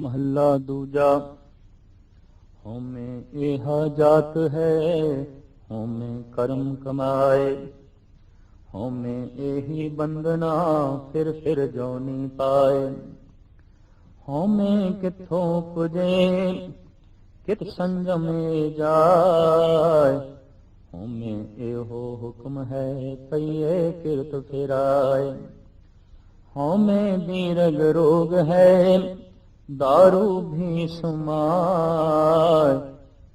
ਮਹੱਲਾ ਦੂਜਾ, ਹਉਮੈ ਇਹਾ ਜਾਤ ਹੈ, ਹਉਮੈ ਕਰਮ ਕਮਾਏ। ਹਉਮੈ ਇਹੀ ਬੰਦਨਾ ਫਿਰ ਫਿਰ ਜੋਨੀ ਪਾਏ। ਹਉਮੈ ਕਿਥੋਂ ਪੁਜੇ, ਕਿਤ ਸੰਜਮੇ ਜਾਏ। ਹਉਮੈ ਇਹੋ ਹੁਕਮ ਹੈ, ਪਈਏ ਕਿਰਤ ਫਿਰਾਏ। ਹਉਮੈ ਬੀਰਗ ਰੋਗ ਹੈ दारू भी समाय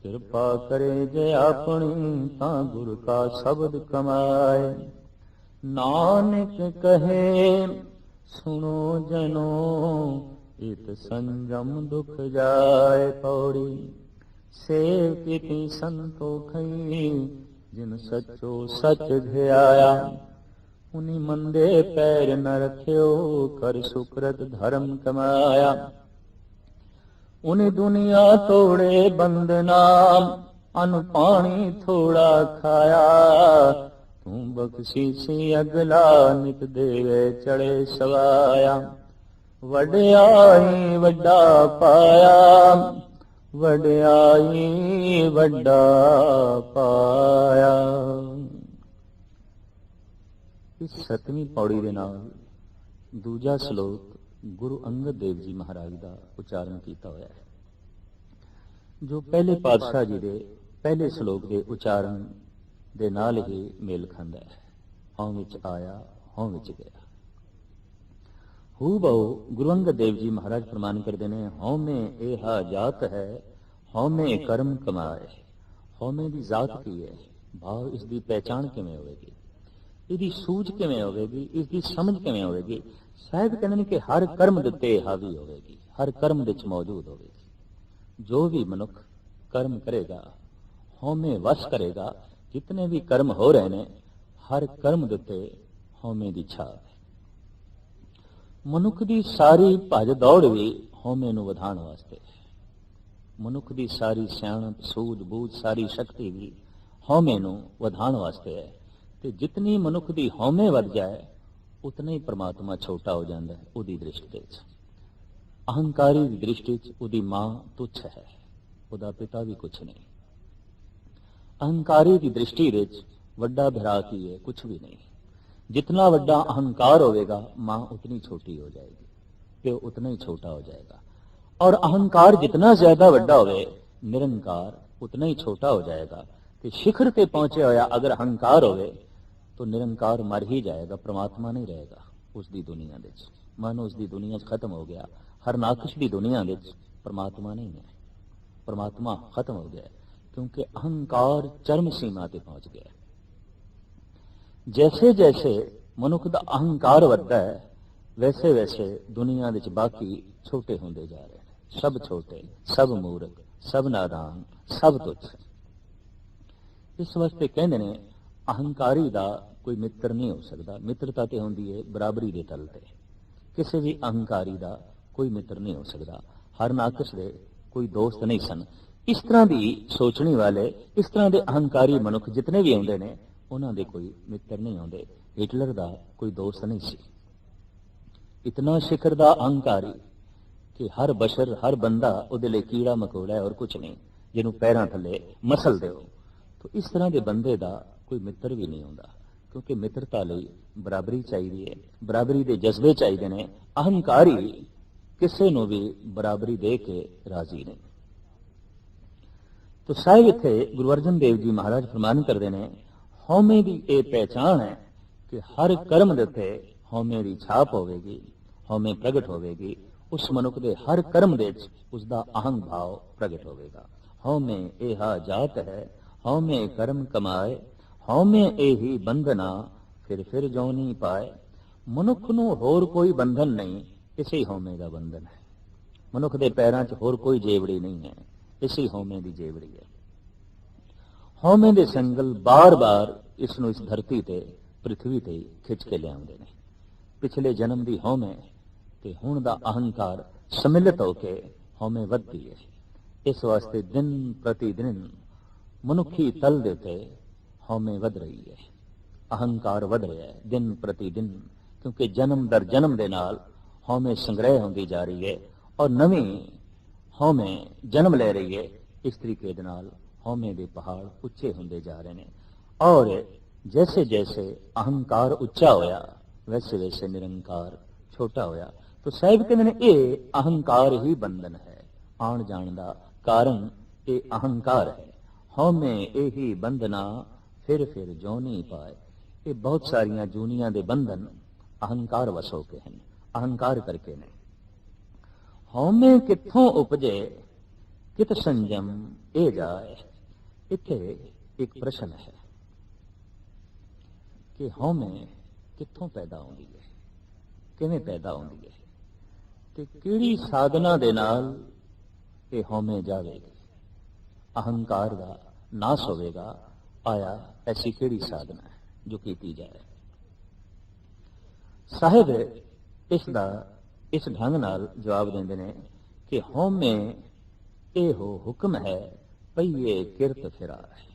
ਕਿਰਪਾ ਕਰੇ ਜੇ ਆਪਣੀ ਤਾਂ ਗੁਰ ਕਾ ਸ਼ਬਦ ਕਮਾਏ ਨਾਨਕ ਕਹੇ ਸੁਣੋ ਜਨੋ ਇਤ ਸੰਜਮ ਦੁਖ ਜਾਏ ਪੌੜੀ ਸੇਵ ਕੀਤੀ ਸੰਤੋਖਈ ਜਿਨ ਸੱਚੋ ਸੱਚ ਧਿਆਇਆ ਉਨੀ ਮੰਦੇ ਪੈਰ ਨ ਰਖਿਓ ਕਰ ਸੁਕਰਤ ਧਰਮ ਕਮਾਇਆ ਉਨੀ ਦੁਨੀਆ ਤੋੜੇ ਬੰਦਨਾ, ਅਨ ਪਾਣੀ ਥੋੜਾ ਖਾਇਆ। ਤੂੰ ਬਖਸ਼ੀ ਸੀ ਅਗਲਾ ਨਿਤ ਦੇਵੇ ਚੜੇ ਸਵਾਇਆ। ਵਡਿਆਈ ਵੱਡਾ ਪਾਇਆ, ਵਡਿਆਈ ਵੱਡਾ ਪਾਇਆ। ਇਸ ਸਤਵੀਂ ਪੌੜੀ ਦੇ ਨਾਲ ਦੂਜਾ ਸ਼ਲੋਕ ਗੁਰੂ ਅੰਗਦ ਦੇਵ ਜੀ ਮਹਾਰਾਜ ਦਾ ਉਚਾਰਨ ਕੀਤਾ ਹੋਇਆ ਹੈ। ਜੋ ਪਹਿਲੇ ਪਾਤਸ਼ਾਹ ਜੀ ਦੇ ਪਹਿਲੇ ਸ਼ਲੋਕ ਦੇ ਉਚਾਰਨ ਦੇ ਨਾਲ ਹੀ ਮੇਲ ਖਾਂਦਾ ਹੈ। ਹਉ ਵਿੱਚ ਆਇਆ, ਹਉ ਵਿੱਚ ਗਿਆ। ਹੂ ਬਹੁ ਗੁਰੂ ਅੰਗਦ ਦੇਵ ਜੀ ਮਹਾਰਾਜ ਪ੍ਰਮਾਨ ਕਰਦੇ ਨੇ, ਹਉ ਮੇ ਇਹਾ ਜਾਤ ਹੈ, ਹਉ ਮੇ ਕਰਮ ਕਮਾਏ, ਹਉ ਮੇ ਦੀ ਜ਼ਾਤ ਕੀ ਹੈ, ਭਾਵ ਇਸ ਦੀ ਪਹਿਚਾਣ ਕਿਵੇਂ ਹੋਵੇਗੀ? ਇਹਦੀ ਸੂਝ ਕਿਵੇਂ ਹੋਵੇਗੀ? ਇਸ ਦੀ ਸਮਝ ਕਿਵੇਂ ਹੋਵੇਗੀ? ਸਾਹਿਬ ਕਹਿੰਦੇ ਨੇ ਕਿ ਹਰ ਕਰਮ ਦਿੱਤੇ ਹਾਵੀ ਹੋਵੇਗੀ, ਹਰ ਕਰਮ ਵਿੱਚ ਮੌਜੂਦ ਹੋਵੇਗੀ। ਜੋ ਵੀ ਮਨੁੱਖ ਕਰਮ ਕਰੇਗਾ, ਹਉਮੈ ਵਸ ਕਰੇਗਾ, ਜਿਤਨੇ ਵੀ ਕਰਮ ਹੋ ਰਹੇ ਨੇ, ਹਰ ਕਰਮ ਦਿੱਤੇ ਉੱਤੇ ਹਉਮੈ ਦੀ ਛਾਪ ਮਨੁੱਖ ਦੀ ਸਾਰੀ ਭਜ ਦੌੜ ਵੀ ਹਉਮੈ ਨੂੰ ਵਧਾਉਣ ਵਾਸਤੇ ਹੈ। ਮਨੁੱਖ ਦੀ ਸਾਰੀ ਸਿਆਣਪ, ਸੂਝ ਬੂਝ, ਸਾਰੀ ਸ਼ਕਤੀ ਵੀ ਹਉਮੈ ਨੂੰ ਵਧਾਉਣ ਵਾਸਤੇ ਹੈ। ਤੇ ਜਿਤਨੀ ਮਨੁੱਖ ਦੀ ਹਉਮੈ ਵੱਧ ਜਾਏ ਉਤਨਾ ਹੀ ਪ੍ਰਮਾਤਮਾ ਛੋਟਾ ਹੋ ਜਾਂਦਾ ਹੈ ਉਹਦੀ ਦ੍ਰਿਸ਼ਟੀ ਵਿੱਚ ਅਹੰਕਾਰੀ ਦੀ ਦ੍ਰਿਸ਼ਟੀ ਵਿੱਚ ਉਹਦੀ ਮਾਂ ਤੁੱਛ ਹੈ ਉਹਦਾ ਪਿਤਾ ਵੀ ਕੁਝ ਨਹੀਂ ਅਹੰਕਾਰੀ ਦੀ ਦ੍ਰਿਸ਼ਟੀ ਵਿੱਚ ਵੱਡਾ ਭਰਾ ਕੀ ਹੈ ਕੁਝ ਵੀ ਨਹੀਂ ਜਿਤਨਾ ਵੱਡਾ ਅਹੰਕਾਰ ਹੋਵੇਗਾ ਮਾਂ ਉਤਨੀ ਛੋਟੀ ਹੋ ਜਾਏਗੀ ਪਿਓ ਉਤਨਾ ਹੀ ਛੋਟਾ ਹੋ ਜਾਏਗਾ ਔਰ ਅਹੰਕਾਰ ਜਿਤਨਾ ਜ਼ਿਆਦਾ ਵੱਡਾ ਹੋਵੇ ਨਿਰੰਕਾਰ ਉਤਨਾ ਹੀ ਛੋਟਾ ਹੋ ਜਾਏਗਾ ਤੇ ਸਿਖਰ ਤੇ ਪਹੁੰਚਿਆ ਹੋਇਆ ਅਗਰ ਅਹੰਕਾਰ ਹੋਵੇ तो निरंकार मर ही जाएगा परमात्मा नहीं रहेगा ਉਸ ਦੀ ਦੁਨੀਆ ਵਿੱਚ ਮਨ ਉਸ ਦੀ ਦੁਨੀਆ 'ਚ ਖਤਮ ਹੋ ਗਿਆ ਹਰ ਨਾਕਸ਼ ਦੀ ਦੁਨੀਆ ਵਿੱਚ ਪਰਮਾਤਮਾ ਨਹੀਂ ਹੈ ਪਰਮਾਤਮਾ ਖਤਮ ਹੋ ਗਿਆ ਕਿਉਂਕਿ ਅਹੰਕਾਰ ਚਰਮ ਸੀਮਾ ਤੇ ਪਹੁੰਚ ਗਿਆ ਜੈਸੇ ਜੈਸੇ ਮਨੁੱਖ ਦਾ ਅਹੰਕਾਰ ਵੱਧਦਾ ਹੈ ਵੈਸੇ ਵੈਸੇ ਦੁਨੀਆ ਵਿੱਚ ਬਾਕੀ ਛੋਟੇ ਹੁੰਦੇ ਜਾ ਰਹੇ ਨੇ ਸਭ ਛੋਟੇ ਸਭ ਮੂਰਖ ਸਭ ਨਾਦਾਨ ਸਭ ਤੁੱਛ ਇਸ ਵਾਸਤੇ ਕਹਿੰਦੇ ਨੇ ਅਹੰਕਾਰੀ ਦਾ ਕੋਈ ਮਿੱਤਰ ਨਹੀਂ ਹੋ ਸਕਦਾ। ਮਿੱਤਰਤਾ ਤੇ ਹੁੰਦੀ ਹੈ ਬਰਾਬਰੀ ਦੇ ਤਲ ਤੇ। ਕਿਸੇ ਵੀ ਅਹੰਕਾਰੀ ਦਾ ਕੋਈ ਮਿੱਤਰ ਨਹੀਂ ਹੋ ਸਕਦਾ। ਹਰ ਨਾਕਸ ਦੇ ਕੋਈ ਦੋਸਤ ਨਹੀਂ ਸਨ। ਇਸ ਤਰ੍ਹਾਂ ਦੀ ਸੋਚਣੀ ਵਾਲੇ, ਇਸ ਤਰ੍ਹਾਂ ਦੇ ਅਹੰਕਾਰੀ ਮਨੁੱਖ ਜਿਤਨੇ ਵੀ ਆਉਂਦੇ ਨੇ, ਉਹਨਾਂ ਦੇ ਕੋਈ ਮਿੱਤਰ ਨਹੀਂ ਆਉਂਦੇ ਹਿਟਲਰ ਦਾ ਕੋਈ ਦੋਸਤ ਨਹੀਂ ਸੀ। ਇਤਨਾ ਸਿਖਰ ਦਾ ਅਹੰਕਾਰੀ ਕਿ ਹਰ ਬਸ਼ਰ, ਹਰ ਬੰਦਾ ਉਹਦੇ ਲਈ ਕੀੜਾ ਮਕੌੜਾ ਹੈ ਔਰ ਕੁਝ ਨਹੀਂ, ਜਿਹਨੂੰ ਪੈਰਾਂ ਥੱਲੇ ਮਸਲ ਦਿਓ। ਤਾਂ ਇਸ ਤਰ੍ਹਾਂ ਦੇ ਬੰਦੇ ਦਾ ਕੋਈ ਮਿੱਤਰ ਵੀ ਨਹੀਂ ਹੁੰਦਾ, ਕਿਉਂਕਿ ਮਿੱਤਰਤਾ ਲਈ ਬਰਾਬਰੀ ਚਾਹੀਦੀ ਹੈ। ਬਰਾਬਰੀ ਦੇ ਜਜ਼ਬੇ ਚਾਹੀਦੇ ਨੇ, ਅਹੰਕਾਰੀ ਕਿਸੇ ਨੂੰ ਵੀ ਬਰਾਬਰੀ ਦੇ ਕੇ ਰਾਜ਼ੀ ਨਹੀਂ। ਤੋ ਸਾਹਿਬ ਇੱਥੇ ਗੁਰੂ ਅਰਜਨ ਦੇਵ ਜੀ ਮਹਾਰਾਜ ਫਰਮਾਨ ਕਰਦੇ ਨੇ, ਹਉਮੈ ਦੀ ਇਹ ਪਹਿਚਾਨ ਹੈ ਕਿ ਹਰ ਕਰਮ ਦੇ ਉੱਤੇ ਹਉਮੈ ਦੀ ਛਾਪ ਹੋਵੇਗੀ, ਹਉਮੈ ਪ੍ਰਗਟ ਹੋਵੇਗੀ, ਉਸ ਮਨੁੱਖ ਦੇ ਹਰ ਕਰਮ ਦੇ ਵਿੱਚ ਉਸ ਦਾ ਅਹੰਗ ਭਾਵ ਪ੍ਰਗਟ ਹੋਵੇਗਾ। ਹਉਮੈ ਇਹ ਜਾਤ ਹੈ, ਹਉਮੈ ਕਰਮ ਕਮਾਏ ਹਉਮੈ ਇਹੀ ਬੰਧਨਾ ਫਿਰ ਫਿਰ ਜੋ ਨਹੀਂ ਪਾਏ। ਮਨੁੱਖ ਨੂੰ ਹੋਰ ਕੋਈ ਬੰਧਨ ਨਹੀਂ, ਇਸੇ ਹਉਮੈ ਦਾ ਬੰਧਨ ਹੈ। ਮਨੁੱਖ ਦੇ ਪੈਰਾਂ 'ਚ ਹੋਰ ਕੋਈ ਜੇਵੜੀ ਨਹੀਂ ਹੈ, ਇਸੇ ਹਉਮੈ ਦੀ ਜੇਵੜੀ ਹੈ। ਹਉਮੈ ਦੇ ਸੰਗਲ ਬਾਰ-ਬਾਰ ਇਸ ਨੂੰ ਇਸ ਧਰਤੀ ਤੇ ਪ੍ਰithvi ਤੇ ਖਿੱਚ ਕੇ ਲਿਆਉਂਦੇ ਨੇ। ਪਿਛਲੇ ਜਨਮ ਦੀ ਹਉਮੈ ਤੇ ਹੁਣ ਦਾ ਅਹੰਕਾਰ ਸਮਿਲਿਤ ਹੋ ਕੇ ਹਉਮੈ ਵੱਧਦੀ ਹੈ। ਇਸ ਵਾਸਤੇ ਦਿਨ ਪ੍ਰਤੀ ਦਿਨ ਮਨੁੱਖੀ ਤਲ ਦੇ ਤੇ ਹਉਮੈ ਵਧ ਰਹੀ ਹੈ, ਅਹੰਕਾਰ ਵਧ ਰਿਹਾ ਹੈ, ਦਿਨ ਪ੍ਰਤੀ ਦਿਨ, ਕਿਉਂਕਿ ਜਨਮ ਦਰ ਜਨਮ ਦੇ ਨਾਲ ਹਉਮੈ ਸੰਗ੍ਰਹਿ ਹੁੰਦੀ ਜਾ ਰਹੀ ਹੈ ਔਰ ਨਵੀਂ ਹਉਮੈ ਜਨਮ ਲੈ ਰਹੀ ਹੈ, ਇਸ ਤਰੀਕੇ ਦੇ ਨਾਲ ਹਉਮੈ ਦੇ ਪਹਾੜ ਉੱਚੇ ਹੁੰਦੇ ਜਾ ਰਹੇ ਨੇ। ਔਰ ਜੈਸੇ ਜੈਸੇ ਅਹੰਕਾਰ ਉੱਚਾ ਹੋਇਆ, ਵੈਸੇ ਵੈਸੇ ਨਿਰੰਕਾਰ ਛੋਟਾ ਹੋਇਆ। ਤਾਂ ਸਾਹਿਬ ਕਹਿੰਦੇ ਨੇ, ਇਹ ਅਹੰਕਾਰ ਹੀ ਬੰਧਨ ਹੈ। ਆਉਣ ਜਾਣ ਦਾ ਕਾਰਨ ਇਹ ਅਹੰਕਾਰ ਹੈ। ਹਉਮੈ ਇਹੀ ਬੰਧਨਾ ਫਿਰ ਫਿਰ ਜੋ ਨਹੀਂ ਪਾਏ। ਇਹ ਬਹੁਤ ਸਾਰੀਆਂ ਜੂਨੀਆਂ ਦੇ ਬੰਧਨ ਅਹੰਕਾਰ ਵਸੋ ਕੇ ਹਨ, ਅਹੰਕਾਰ ਕਰਕੇ ਨੇ। ਹਉਮੈ ਕਿੱਥੋਂ ਉਪਜੇ, ਕਿਤ ਸੰਜਮ ਇਹ ਜਾਏ? ਇੱਥੇ ਇੱਕ ਪ੍ਰਸ਼ਨ ਹੈ ਕਿ ਹਉਮੈ ਕਿੱਥੋਂ ਪੈਦਾ ਹੁੰਦੀ ਹੈ? ਕਿਵੇਂ ਪੈਦਾ ਹੁੰਦੀ ਹੈ? ਤੇ ਕਿਹੜੀ ਸਾਧਨਾ ਦੇ ਨਾਲ ਇਹ ਹਉਮੈ ਜਾਵੇਗੀ? ਅਹੰਕਾਰ ਦਾ ਨਾਸ ਹੋਵੇਗਾ ਆਇਆ, ਐਸੀ ਕਿਹੜੀ ਸਾਧਨਾ ਹੈ ਜੋ ਕੀਤੀ ਜਾਏ ਸਾਹਿਬ, ਇਸ ਦਾ, ਇਸ ਢੰਗ ਨਾਲ ਜਵਾਬ ਦਿੰਦੇ ਨੇ ਕਿ ਹਉਮੈ ਇਹੋ ਹੁਕਮ ਹੈ, ਪਈਏ ਕਿਰਤ ਫਿਰਾਏ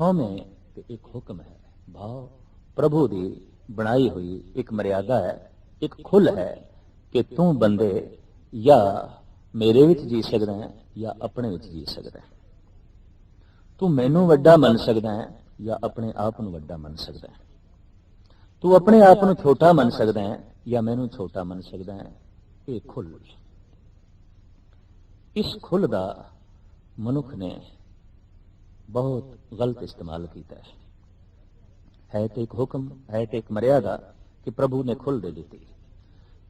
ਹਉਮੈ ਤੇ ਇੱਕ ਹੁਕਮ ਹੈ, ਭਾਵ ਪ੍ਰਭੂ ਦੀ ਬਣਾਈ ਹੋਈ ਇੱਕ ਮਰਿਆਦਾ ਹੈ, ਇੱਕ ਖੁੱਲ ਹੈ ਕਿ ਤੂੰ ਬੰਦੇ ਜਾਂ ਮੇਰੇ ਵਿੱਚ ਜੀ ਸਕਦਾ ਹੈ ਜਾਂ ਆਪਣੇ ਵਿੱਚ ਜੀ ਸਕਦਾ ਹੈ। ਤੂੰ ਮੈਨੂੰ ਵੱਡਾ ਮੰਨ ਸਕਦਾ ਹੈ, ਜਾਂ ਆਪਣੇ ਆਪ ਨੂੰ ਵੱਡਾ ਮੰਨ ਸਕਦਾ ਹੈ। ਤੂੰ ਆਪਣੇ ਆਪ ਨੂੰ ਛੋਟਾ ਮੰਨ ਸਕਦਾ ਹੈ, ਜਾਂ ਮੈਨੂੰ ਛੋਟਾ ਮੰਨ ਸਕਦਾ ਹੈ। ਇਹ ਖੁੱਲ। ਇਸ ਖੁੱਲ ਦਾ ਮਨੁੱਖ ਨੇ ਬਹੁਤ ਗਲਤ ਇਸਤੇਮਾਲ ਕੀਤਾ ਹੈ। ਹੈ ਤੇ ਇੱਕ ਹੁਕਮ, ਹੈ ਤੇ ਇੱਕ ਮਰਿਆਦਾ ਕਿ ਪ੍ਰਭੂ ਨੇ ਖੁੱਲ ਦੇ ਦਿੱਤੀ।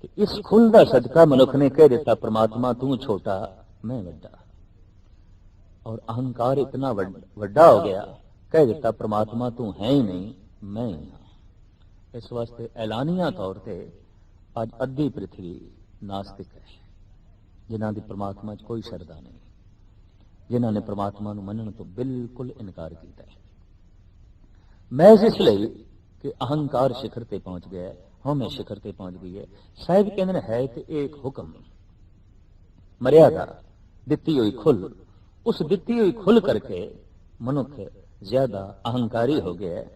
ਤੇ ਇਸ ਖੁੱਲ ਦਾ ਸਦਕਾ ਮਨੁੱਖ ਨੇ ਕਹਿ ਦਿੱਤਾ, ਪ੍ਰਮਾਤਮਾ, ਤੂੰ ਛੋਟਾ, ਮੈਂ ਵੱਡਾ। ਔਰ ਅਹੰਕਾਰ ਇਤਨਾ ਵੱਡਾ ਹੋ ਗਿਆ, ਕਹਿ ਦਿੱਤਾ, ਪ੍ਰਮਾਤਮਾ ਤੂੰ ਹੈ ਹੀ ਨਹੀਂ, ਮੈਂ ਹੀ ਹਾਂ। ਇਸ ਵਾਸਤੇ ਐਲਾਨੀਆਂ ਤੌਰ ਤੇ ਅੱਜ ਅੱਧੀ ਪ੍ਰithvi ਨਾਸਤਿਕ ਹੈ, ਜਿਨ੍ਹਾਂ ਦੀ ਪ੍ਰਮਾਤਮਾ 'ਚ ਕੋਈ ਸ਼ਰਧਾ ਨਹੀਂ, ਜਿਨ੍ਹਾਂ ਨੇ ਪ੍ਰਮਾਤਮਾ ਨੂੰ ਮੰਨਣ ਤੋਂ ਬਿਲਕੁਲ ਇਨਕਾਰ ਕੀਤਾ ਹੈ। ਮੈਂ ਇਸ ਲਈ ਕਿ ਅਹੰਕਾਰ ਸਿਖਰ ਤੇ ਪਹੁੰਚ ਗਿਆ ਹੈ, ਹਉਮੈ ਸਿਖਰ ਤੇ ਪਹੁੰਚ ਗਈ ਹੈ। ਸਾਹਿਬ ਕਹਿੰਦੇ ਨੇ, ਹੈ ਤੇ ਇੱਕ ਹੁਕਮ, ਮਰਿਆਦਾ ਦਿੱਤੀ ਹੋਈ ਖੁੱਲ ਉਸ ਦਿੱਤੀ ਹੋਈ ਖੁੱਲ ਕਰਕੇ ਮਨੁੱਖ ਜ਼ਿਆਦਾ ਅਹੰਕਾਰੀ ਹੋ ਗਿਆ ਹੈ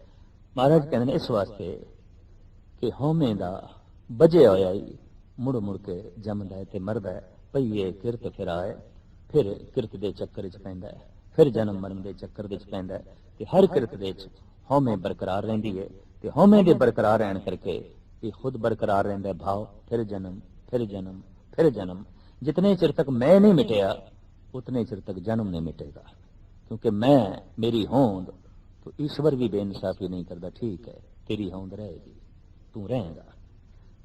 ਮਹਾਰਾਜ ਕਹਿੰਦੇ ਨੇ ਇਸ ਵਾਸਤੇ ਕਿ ਹਉਮੈ ਦਾ ਬਜੇ ਹੋਇਆ ਹੀ ਮੁੜ ਮੁੜ ਕੇ ਜੰਮਦਾ ਹੈ ਤੇ ਮਰਦਾ ਹੈ ਪਈਏ ਕਿਰਤ ਫਿਰਾਏ ਫਿਰ ਕਿਰਤ ਦੇ ਚੱਕਰ 'ਚ ਪੈਂਦਾ ਹੈ ਫਿਰ ਜਨਮ ਮਰਨ ਦੇ ਚੱਕਰ ਵਿੱਚ ਪੈਂਦਾ ਹੈ ਤੇ ਹਰ ਕਿਰਤ ਦੇ ਵਿੱਚ ਹਉਮੈ ਬਰਕਰਾਰ ਰਹਿੰਦੀ ਹੈ ਤੇ ਹਉਮੈ ਦੇ ਬਰਕਰਾਰ ਰਹਿਣ ਕਰਕੇ ਇਹ ਖੁਦ ਬਰਕਰਾਰ ਰਹਿੰਦਾ ਭਾਵ ਫਿਰ ਜਨਮ ਫਿਰ ਜਨਮ ਫਿਰ ਜਨਮ ਜਿਤਨੇ ਚਿਰ ਤੱਕ ਮੈਂ ਨਹੀਂ ਮਿਟਿਆ ਉਤਨੇ ਚਿਰ ਤੱਕ ਜਨਮ ਨਹੀਂ ਮਿਟੇਗਾ ਕਿਉਂਕਿ ਮੈਂ ਮੇਰੀ ਹੋਂਦ तो ईश्वर भी बेइंसाफी नहीं करता ठीक है तेरी होंद रहेगी तू रहेगा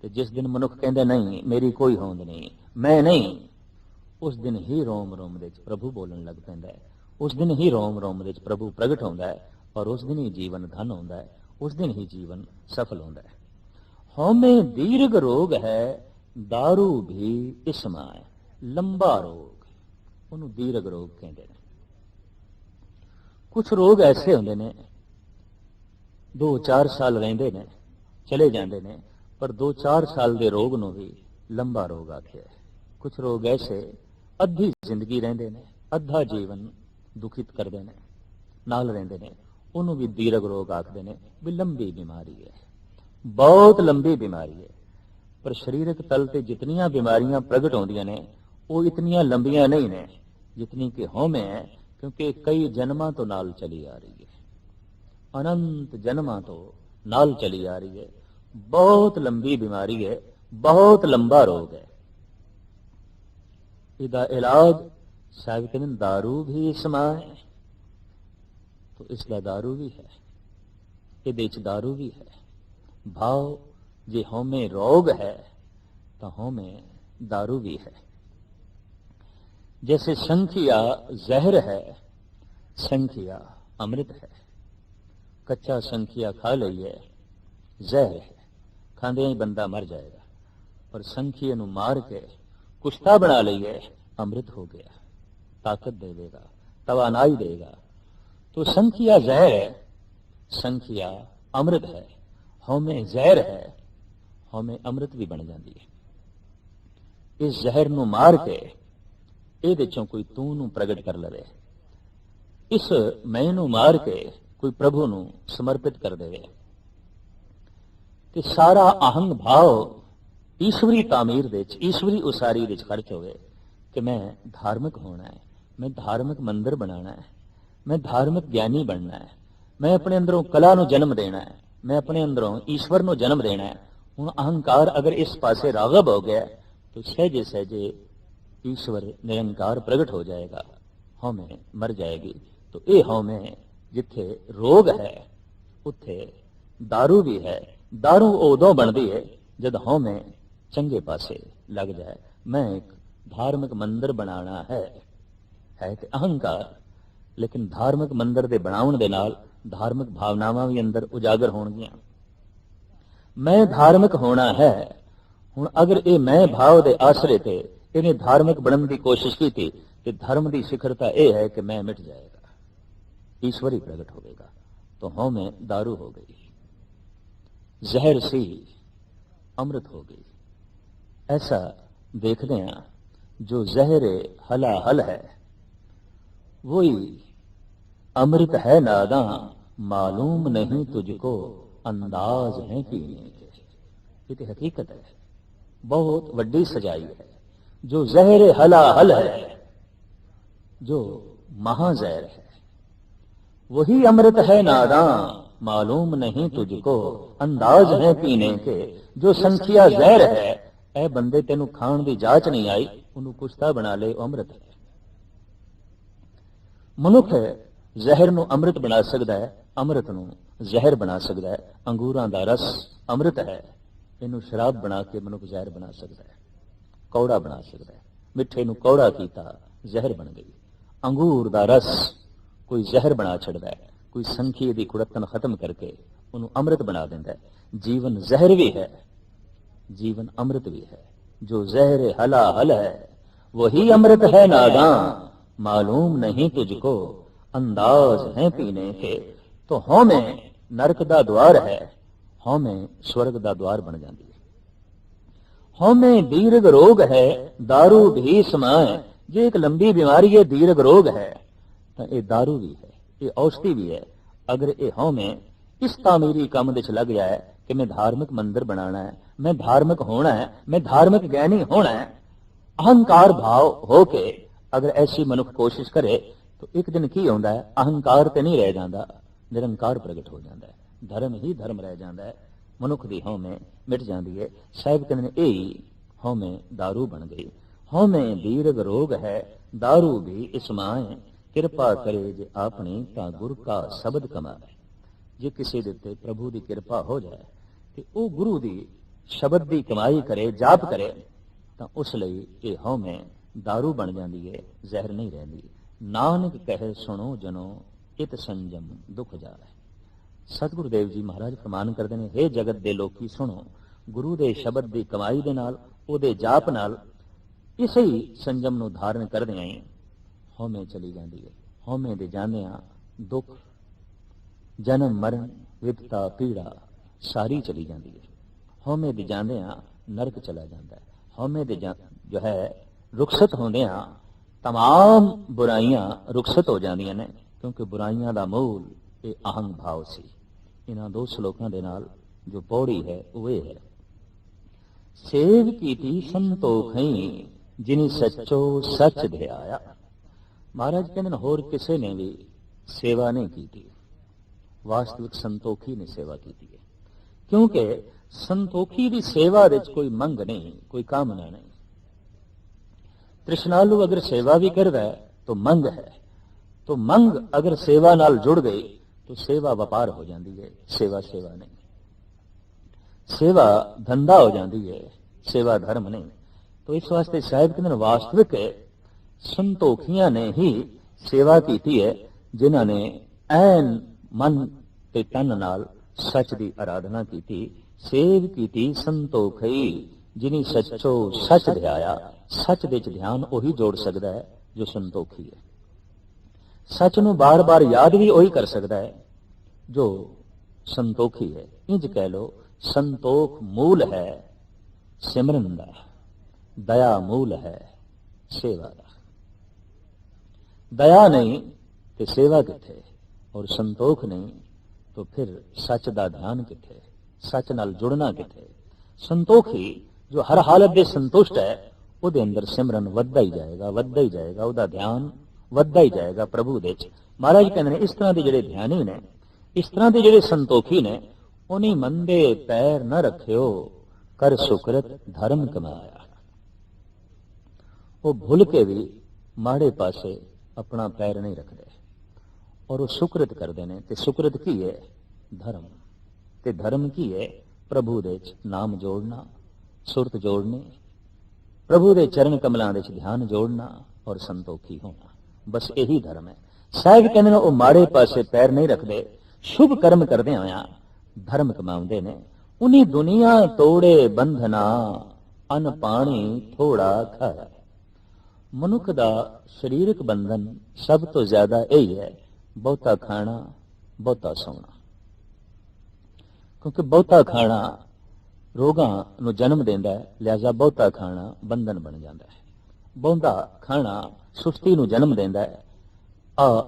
ਤੇ ਜਿਸ ਦਿਨ ਮਨੁੱਖ ਕਹਿੰਦਾ ਨਹੀਂ ਮੇਰੀ ਕੋਈ ਹੋਂਦ ਨਹੀਂ ਮੈਂ ਨਹੀਂ ਉਸ ਦਿਨ ਹੀ ਰੋਮ ਰੋਮ ਦੇ ਵਿੱਚ ਪ੍ਰਭੂ ਬੋਲਣ ਲੱਗ ਪੈਂਦਾ ਹੈ ਉਸ ਦਿਨ ਹੀ ਰੋਮ ਰੋਮ ਦੇ ਵਿੱਚ ਪ੍ਰਭੂ ਪ੍ਰਗਟ ਹੁੰਦਾ ਹੈ ਔਰ ਉਸ ਦਿਨ ਹੀ ਜੀਵਨ ਧਨ ਹੁੰਦਾ ਹੈ ਉਸ ਦਿਨ ਹੀ ਜੀਵਨ ਸਫਲ ਹੁੰਦਾ ਹੈ ਹਉਮੈ ਦੀਰਘ ਰੋਗ ਹੈ दारू ਵੀ ਇਸਮਾ ਹੈ ਲੰਬਾ ਰੋਗ ਉਹਨੂੰ ਦੀਰਗ ਰੋਗ ਕਹਿੰਦੇ ਨੇ। ਕੁਝ ਰੋਗ ਐਸੇ ਹੁੰਦੇ ਨੇ 2-4 ਸਾਲ ਰਹਿੰਦੇ ਨੇ, ਚਲੇ ਜਾਂਦੇ ਨੇ, ਪਰ 2-4 ਸਾਲ ਦੇ ਰੋਗ ਨੂੰ ਵੀ ਲੰਬਾ ਰੋਗ ਆਖਿਆ ਹੈ। ਕੁਝ ਰੋਗ ਐਸੇ ਅੱਧੀ ਜ਼ਿੰਦਗੀ ਰਹਿੰਦੇ ਨੇ, ਅੱਧਾ ਜੀਵਨ ਦੁਖਿਤ ਕਰਦੇ ਨੇ, ਨਾਲ ਰਹਿੰਦੇ ਨੇ, ਉਹਨੂੰ ਵੀ ਦੀਰਗ ਰੋਗ ਆਖਦੇ ਨੇ ਵੀ ਲੰਬੀ ਬਿਮਾਰੀ ਹੈ। ਬਹੁਤ ਲੰਬੀ ਬਿਮਾਰੀ ਹੈ। ਪਰ ਸਰੀਰਕ ਤਲ ਤੇ ਜਿਤਨੀਆਂ ਬਿਮਾਰੀਆਂ ਪ੍ਰਗਟ ਹੁੰਦੀਆਂ ਨੇ ਉਹ ਇਤਨੀਆਂ ਲੰਬੀਆਂ ਨਹੀਂ ਨੇ ਜਿਤਨੀ ਕਿ ਹਉਮੈ ਹੈ ਕਿਉਂਕਿ ਕਈ ਜਨਮਾਂ ਤੋਂ ਨਾਲ ਚਲੀ ਆ ਰਹੀ ਹੈ ਅਨੰਤ ਜਨਮਾਂ ਤੋਂ ਨਾਲ ਚਲੀ ਆ ਰਹੀ ਹੈ ਬਹੁਤ ਲੰਬੀ ਬਿਮਾਰੀ ਹੈ ਬਹੁਤ ਲੰਬਾ ਰੋਗ ਹੈ ਇਹਦਾ ਇਲਾਜ ਸਾਹਿਬ ਕਹਿੰਦੇ दारू ਵੀ ਸਮਾ ਹੈ तो इसका दारू भी है ਇਹਦੇ ਚ दारू ਵੀ ਹੈ ਭਾਵ ਜੇ ਹਉਮੈ ਰੋਗ ਹੈ ਤਾਂ ਹਉਮੈ दारू ਵੀ ਹੈ جیسے سنکھیا زہر ہے، سنکھیا امرت ہے۔ کچا سنکھیا کھا لئیے زہر ہے۔ کھاندے ہی بندہ مر جائے گا۔ اور سنکھیے نو مار کے کشتا بنا لئیے امرت ہو گیا۔ طاقت دے دے گا، توانائی دے گا۔ تو سنکھیا زہر ہے، سنکھیا امرت ہے۔ ہومے زہر ہے ہومیں امرت بھی بن جاتی ہے۔ اس زہر نو مار کے ਇਹਦੇ ਚੋਂ ਕੋਈ ਤੂੰ ਨੂੰ ਪ੍ਰਗਟ ਕਰ ਲਵੇ। ਇਸ ਮੈਂ ਨੂੰ ਮਾਰ ਕੇ ਕੋਈ ਪ੍ਰਭੂ ਨੂੰ ਸਮਰਪਿਤ ਕਰ ਦੇਵੇ। ਤੇ ਸਾਰਾ ਅਹੰਗ ਭਾਵ ਈਸ਼ਵਰੀ ਤਾਮੀਰ ਦੇ ਵਿੱਚ, ਈਸ਼ਵਰੀ ਉਸਾਰੀ ਵਿੱਚ ਖਰਚ ਹੋਵੇ ਕਿ ਮੈਂ ਧਾਰਮਿਕ ਹੋਣਾ ਹੈ, ਮੈਂ ਧਾਰਮਿਕ ਮੰਦਿਰ ਬਣਾਉਣਾ ਹੈ, ਮੈਂ ਧਾਰਮਿਕ ਗਿਆਨੀ ਬਣਨਾ ਹੈ, ਮੈਂ ਆਪਣੇ ਅੰਦਰੋਂ ਕਲਾ ਨੂੰ ਜਨਮ ਦੇਣਾ ਹੈ, ਮੈਂ ਆਪਣੇ ਅੰਦਰੋਂ ਈਸ਼ਵਰ ਨੂੰ ਜਨਮ ਦੇਣਾ ਹੈ। ਹੁਣ ਅਹੰਕਾਰ ਅਗਰ ਇਸ ਪਾਸੇ ਰਾਗਬ ਹੋ ਗਿਆ, ਤਾਂ ਸਹਿਜੇ ਸਹਿਜੇ ਈਸ਼ਵਰ ਨਿਰੰਕਾਰ ਪ੍ਰਗਟ ਹੋ ਜਾਏਗਾ ਹਉਮੈ ਮਰ ਜਾਏਗੀ ਤਾਂ ਇਹ ਹਉਮੈ ਜਿੱਥੇ ਰੋਗ ਹੈ ਉੱਥੇ दारू ਵੀ ਹੈ दारू ਉਦੋਂ ਬਣਦੀ ਹੈ ਜਦ ਹਉਮੈ ਚੰਗੇ ਪਾਸੇ ਲੱਗ ਜਾਏ ਮੈਂ ਇੱਕ ਧਾਰਮਿਕ ਮੰਦਿਰ ਬਣਾਉਣਾ ਹੈ ਹੈ ਤੇ ਅਹੰਕਾਰ ਲੇਕਿਨ ਧਾਰਮਿਕ ਮੰਦਿਰ ਦੇ ਬਣਾਉਣ ਦੇ ਨਾਲ ਧਾਰਮਿਕ ਭਾਵਨਾਵਾਂ ਵੀ ਅੰਦਰ ਉਜਾਗਰ ਹੋਣਗੀਆਂ ਮੈਂ ਧਾਰਮਿਕ ਹੋਣਾ ਹੈ ਹੁਣ ਅਗਰ ਇਹ ਮੈਂ ਭਾਵ ਦੇ ਆਸਰੇ ਤੇ ਇਹਨੇ ਧਾਰਮਿਕ ਬਣਨ ਦੀ ਕੋਸ਼ਿਸ਼ ਕੀਤੀ ਤੇ ਧਰਮ ਦੀ ਸਿਖਰਤਾ ਇਹ ਹੈ ਕਿ ਮੈਂ ਮਿਟ ਜਾਏਗਾ ਈਸ਼ਵਰੀ ਪ੍ਰਗਟ ਹੋਵੇਗਾ तो हौ में दारू हो गई ਜ਼ਹਿਰ ਸੀ ਅੰਮ੍ਰਿਤ ਹੋ ਗਈ ਐਸਾ ਦੇਖਦੇ ਹਾਂ ਜੋ ਜ਼ਹਿਰ ਹਲਾ ਹਲ ਹੈ वही अमृत है नादा मालूम नहीं तुझको अंदाज है पीने के ये तो हकीकत है बहुत ਵੱਡੀ ਸਜਾਈ ਹੈ ਜੋ ਜ਼ਹਿਰ ਹਲਾ ਹਲ ਹੈ ਜੋ महाजहर है वही अमृत है नादा मालूम नहीं तुझको अंदाज है पीने के जो संखिया ਜ਼ਹਿਰ ਹੈ ਇਹ ਬੰਦੇ ਤੈਨੂੰ ਖਾਣ ਦੀ ਜਾਚ ਨਹੀਂ ਆਈ ਉਹਨੂੰ ਕੁਛਤਾ ਬਣਾ ਲੈ ਉਹ ਅੰਮ੍ਰਿਤ ਹੈ ਮਨੁੱਖ ਜ਼ਹਿਰ ਨੂੰ ਅੰਮ੍ਰਿਤ ਬਣਾ ਸਕਦਾ ਹੈ ਅੰਮ੍ਰਿਤ ਨੂੰ ਜ਼ਹਿਰ ਬਣਾ ਸਕਦਾ ਹੈ ਅੰਗੂਰਾਂ ਦਾ ਰਸ ਅੰਮ੍ਰਿਤ ਹੈ ਇਹਨੂੰ ਸ਼ਰਾਬ ਬਣਾ ਕੇ ਮਨੁੱਖ ਜ਼ਹਿਰ ਬਣਾ ਸਕਦਾ ਹੈ ਕੌੜਾ ਬਣਾ ਸਕਦਾ ਹੈ ਮਿੱਠੇ ਨੂੰ ਕੌੜਾ ਕੀਤਾ ਜ਼ਹਿਰ ਬਣ ਗਈ ਅੰਗੂਰ ਦਾ ਰਸ ਕੋਈ ਜ਼ਹਿਰ ਬਣਾ ਛੱਡਦਾ ਹੈ ਕੋਈ ਸੰਖੀ ਦੀ ਕੁੜਤਨ ਖਤਮ ਕਰਕੇ ਉਹਨੂੰ ਅੰਮ੍ਰਿਤ ਬਣਾ ਦਿੰਦਾ ਹੈ ਜੀਵਨ ਜ਼ਹਿਰ ਵੀ ਹੈ जीवन अमृत भी है जो जहर हला हल है वही अमृत है नादा मालूम नहीं तुझको अंदाज है पीने के तो हौ में नरक ਦਾ द्वार है हौ में स्वर्ग ਦਾ द्वार बन जाती है हौ में दीर्घ रोग है दारू भी समाए ਜੇ ਇੱਕ ਲੰਬੀ ਬਿਮਾਰੀ ਹੈ ਦੀਰਘ ਰੋਗ ਹੈ ਤਾਂ ਇਹ दारू ਵੀ ਹੈ ਇਹ ਔਸ਼ਧੀ ਵੀ ਹੈ ਅਗਰ ਇਹ ਹਉ में ਇਸ ਤਾਮੀਰੀ ਕੰਮ ਦੇ ਚ ਲੱਗ ਜਾਏ ਕਿ ਮੈਂ ਧਾਰਮਿਕ ਮੰਦਿਰ ਬਣਾਉਣਾ ਹੈ ਮੈਂ ਧਾਰਮਿਕ ਹੋਣਾ ਹੈ ਮੈਂ ਧਾਰਮਿਕ ਗਿਆਨੀ ਹੋਣਾ ਹੈ ਅਹੰਕਾਰ ਭਾਵ ਹੋ ਕੇ ਅਗਰ ਐਸੀ ਮਨੁੱਖ ਕੋਸ਼ਿਸ਼ ਕਰੇ ਤਾਂ ਇੱਕ ਦਿਨ ਕੀ ਹੁੰਦਾ ਹੈ ਅਹੰਕਾਰ ਤੇ ਨਹੀਂ ਰਹਿ ਜਾਂਦਾ ਨਿਰੰਕਾਰ ਪ੍ਰਗਟ ਹੋ ਜਾਂਦਾ ਹੈ ਧਰਮ ਹੀ ਧਰਮ ਰਹਿ ਜਾਂਦਾ ਹੈ ਮਨੁੱਖ ਦੀ ਹਉਮੈ ਮਿਟ ਜਾਂਦੀ ਹੈ ਸਾਹਿਬ ਕਹਿੰਦੇ ਨੇ ਇਹ ਹੀ ਹਉਮੈ दारू ਬਣ ਗਈ ਹਉਮੈ ਦੀਰਘ ਰੋਗ ਹੈ दारू ਵੀ ਇਸਮਾਏ ਕਿਰਪਾ ਕਰੇ ਜੇ ਆਪਣੀ ਤਾਂ ਗੁਰ ਕਾ ਸ਼ਬਦ ਕਮਾਵੇ ਜੇ ਕਿਸੇ ਦੇ ਉੱਤੇ ਪ੍ਰਭੂ ਦੀ ਕਿਰਪਾ ਹੋ ਜਾਏ ਤੇ ਉਹ ਗੁਰੂ ਦੀ ਸ਼ਬਦ ਦੀ ਕਮਾਈ ਕਰੇ ਜਾਪ ਕਰੇ ਤਾਂ ਉਸ ਲਈ ਇਹ ਹਉਮੈ दारू ਬਣ ਜਾਂਦੀ ਹੈ ਜ਼ਹਿਰ ਨਹੀਂ ਰਹਿੰਦੀ ਨਾਨਕ ਕਹੇ ਸੁਣੋ ਜਨੋ ਇਤ ਸੰਜਮ ਦੁਖ ਜਾਏ ਸਤਿਗੁਰੂ ਦੇਵ ਜੀ ਮਹਾਰਾਜ ਫਰਮਾਨ ਕਰਦੇ ਨੇ हे ਜਗਤ ਦੇ ਲੋਕੀ ਸੁਣੋ ਗੁਰੂ ਦੇ ਸ਼ਬਦ ਦੀ ਕਮਾਈ ਦੇ ਨਾਲ ਉਹਦੇ ਜਾਪ ਨਾਲ ਇਸੇ ਹੀ ਸੰਜਮ ਨੂੰ ਧਾਰਨ ਕਰਦੇ ਆਂ ਹਉਮੈ ਚਲੀ ਜਾਂਦੀ ਹੈ ਹਉਮੈ ਦੇ ਜਾਂਦਿਆਂ ਦੁੱਖ ਜਨਮ ਮਰਨ ਵਿਪਤਾ ਪੀੜਾ ਸਾਰੀ ਚਲੀ ਜਾਂਦੀ ਹੈ ਹਉਮੈ ਦੇ ਜਾਂਦਿਆਂ ਨਰਕ ਚਲਾ ਜਾਂਦਾ ਹੈ ਹਉਮੈ ਦੇ ਜਾਂ- ਜੋ ਹੈ ਰੁਖਸਤ ਹੁੰਦਿਆਂ तमाम ਬੁਰਾਈਆਂ ਰੁਖਸਤ ਹੋ ਜਾਂਦੀਆਂ ਨੇ ਕਿਉਂਕਿ ਬੁਰਾਈਆਂ ਦਾ ਮੂਲ ਇਹ ਅਹੰਗ ਭਾਵ ਸੀ ਇਹਨਾਂ ਦੋ ਸ਼ਲੋਕਾਂ ਦੇ ਨਾਲ ਜੋ ਪੌੜੀ ਹੈ, ਉਹ ਇਹ ਹੈ। ਸੇਵ ਕੀਤੀ ਸੰਤੋਖਈ ਜਿਨੀ ਸੱਚੋ ਸੱਚ ਧਿਆਇਆ ਮਹਾਰਾਜ ਕਹਿੰਦੇ ਨੇ, ਹੋਰ ਕਿਸੇ ਨੇ ਵੀ ਸੇਵਾ ਨਹੀਂ ਕੀਤੀ। ਵਾਸਤਵਿਕ ਸੰਤੋਖੀ ਨੇ ਸੇਵਾ ਕੀਤੀ ਹੈ। ਕਿਉਂਕਿ ਸੰਤੋਖੀ ਦੀ ਸੇਵਾ ਵਿੱਚ ਕੋਈ ਮੰਗ ਨਹੀਂ, ਕੋਈ ਕਾਮਨਾ ਨਹੀਂ। ਤ੍ਰਿਸ਼ਨਾਲੂ ਅਗਰ ਸੇਵਾ ਵੀ ਕਰਦਾ ਹੈ, ਤਾਂ ਮੰਗ ਹੈ। ਤਾਂ ਮੰਗ ਅਗਰ ਸੇਵਾ ਨਾਲ ਜੁੜ ਗਈ ਤਾਂ ਸੇਵਾ ਵਪਾਰ ਹੋ ਜਾਂਦੀ ਹੈ ਸੇਵਾ ਸੇਵਾ ਨਹੀਂ ਸੇਵਾ ਧੰਦਾ ਹੋ ਜਾਂਦੀ ਹੈ ਸੇਵਾ ਧਰਮ ਨਹੀਂ ਤਾਂ ਇਸ ਵਾਸਤੇ ਸਾਹਿਬ ਕਹਿੰਦੇ ਨੇ ਵਾਸਤਵਿਕ ਸੰਤੋਖੀਆਂ ਨੇ ਹੀ ਸੇਵਾ ਕੀਤੀ ਹੈ ਜਿਨ੍ਹਾਂ ਨੇ ਐਨ ਮਨ ਤੇ ਤਨ ਨਾਲ ਸੱਚ ਦੀ ਆਰਾਧਨਾ ਕੀਤੀ ਸੇਵ ਕੀਤੀ ਸੰਤੋਖਈ ਜਿਨੀ ਸੱਚੋ ਸੱਚ ਧਿਆਇਆ ਸੱਚ ਦੇ ਚ ਧਿਆਨ ਉਹੀ ਜੋੜ ਸਕਦਾ ਹੈ ਜੋ ਸੰਤੋਖੀ ਹੈ ਸੱਚ ਨੂੰ ਬਾਰ-ਬਾਰ ਯਾਦ ਵੀ ਉਹੀ ਕਰ ਸਕਦਾ ਹੈ, ਜੋ ਸੰਤੋਖੀ ਹੈ। ਇੰਜ ਕਹਿ ਲੋ ਸੰਤੋਖ ਮੂਲ ਹੈ, ਸਿਮਰਨ ਦਾ ਦਇਆ ਮੂਲ ਹੈ, ਸੇਵਾ ਦਾ। ਦਇਆ ਨਹੀਂ ਤੇ ਸੇਵਾ ਕਿੱਥੇ? ਔਰ ਸੰਤੋਖ ਨਹੀਂ ਤਾਂ ਫਿਰ ਸੱਚ ਦਾ ਧਿਆਨ ਕਿੱਥੇ? ਸੱਚ ਨਾਲ ਜੁੜਨਾ ਕਿੱਥੇ? ਸੰਤੋਖੀ ਜੋ ਹਰ ਹਾਲਤ ਦੇ ਸੰਤੁਸ਼ਟ ਹੈ, ਉਹਦੇ ਅੰਦਰ ਸਿਮਰਨ ਵੱਧਦਾ ਹੀ ਜਾਏਗਾ, ਵੱਧਦਾ ਹੀ ਜਾਏਗਾ, ਉਹਦਾ ਧਿਆਨ ਵੱਧਦਾ ਹੀ ਜਾਏਗਾ ਪ੍ਰਭੂ ਦੇ ਵਿੱਚ। ਮਹਾਰਾਜ ਕਹਿੰਦੇ ਨੇ, ਇਸ ਤਰ੍ਹਾਂ ਦੇ ਜਿਹੜੇ ਧਿਆਨੀ ਨੇ, ਇਸ ਤਰ੍ਹਾਂ ਦੇ ਜਿਹੜੇ ਸੰਤੋਖੀ ਨੇ, ਉਹਨੇ ਮੰਦੇ ਪੈਰ ਨਾ ਰੱਖਿਓ, ਕਰ ਸੁਕਰਤ ਧਰਮ ਕਮਾਇਆ। ਉਹ ਭੁੱਲ ਕੇ ਵੀ ਮਾੜੇ ਪਾਸੇ ਆਪਣਾ ਪੈਰ ਨਹੀਂ ਰੱਖਦੇ। ਔਰ ਉਹ ਸੁਕਰਤ ਕਰਦੇ ਨੇ, ਤੇ ਸੁਕਰਤ ਕੀ ਹੈ? ਧਰਮ। ਤੇ ਧਰਮ ਕੀ ਹੈ? ਪ੍ਰਭੂ ਦੇ ਵਿੱਚ ਨਾਮ ਜੋੜਨਾ, ਸੁਰਤ ਜੋੜਨੀ, ਪ੍ਰਭੂ ਦੇ ਚਰਨ ਕਮਲਾਂ ਦੇ ਚ ਧਿਆਨ ਜੋੜਨਾ ਔਰ ਸੰਤੋਖੀ ਹੋਣਾ। ਬਸ ਇਹੀ ਧਰਮ ਹੈ। ਸਾਹਿਬ ਕਹਿੰਦੇ ਨੇ, ਉਹ ਮਾੜੇ ਪਾਸੇ ਪੈਰ ਨਹੀਂ ਰੱਖਦੇ, ਸ਼ੁਭ ਕਰਮ ਕਰਦੇ ਹੋਇਆ ਧਰਮ ਕਮਾਉਂਦੇ ਨੇ। ਉਨੀ ਦੁਨੀਆ ਤੋੜੇ ਬੰਧਨਾ, ਅਨ ਪਾਣੀ ਥੋੜਾ ਖਾਇਆ ਮਨੁੱਖ ਦਾ ਸਰੀਰਕ ਬੰਧਨ ਸਭ ਤੋਂ ਜ਼ਿਆਦਾ ਇਹ ਹੈ, ਬਹੁਤਾ ਖਾਣਾ, ਬਹੁਤਾ ਸੌਣਾ। ਕਿਉਂਕਿ ਬਹੁਤਾ ਖਾਣਾ ਰੋਗਾਂ ਨੂੰ ਜਨਮ ਦਿੰਦਾ ਹੈ ਲਿਆਜ਼ਾ ਬਹੁਤਾ ਖਾਣਾ ਬੰਧਨ ਬਣ ਜਾਂਦਾ ਹੈ। ਬਹੁਤਾ ਖਾਣਾ ਸੁਸਤੀ ਨੂੰ ਜਨਮ ਦਿੰਦਾ ਹੈ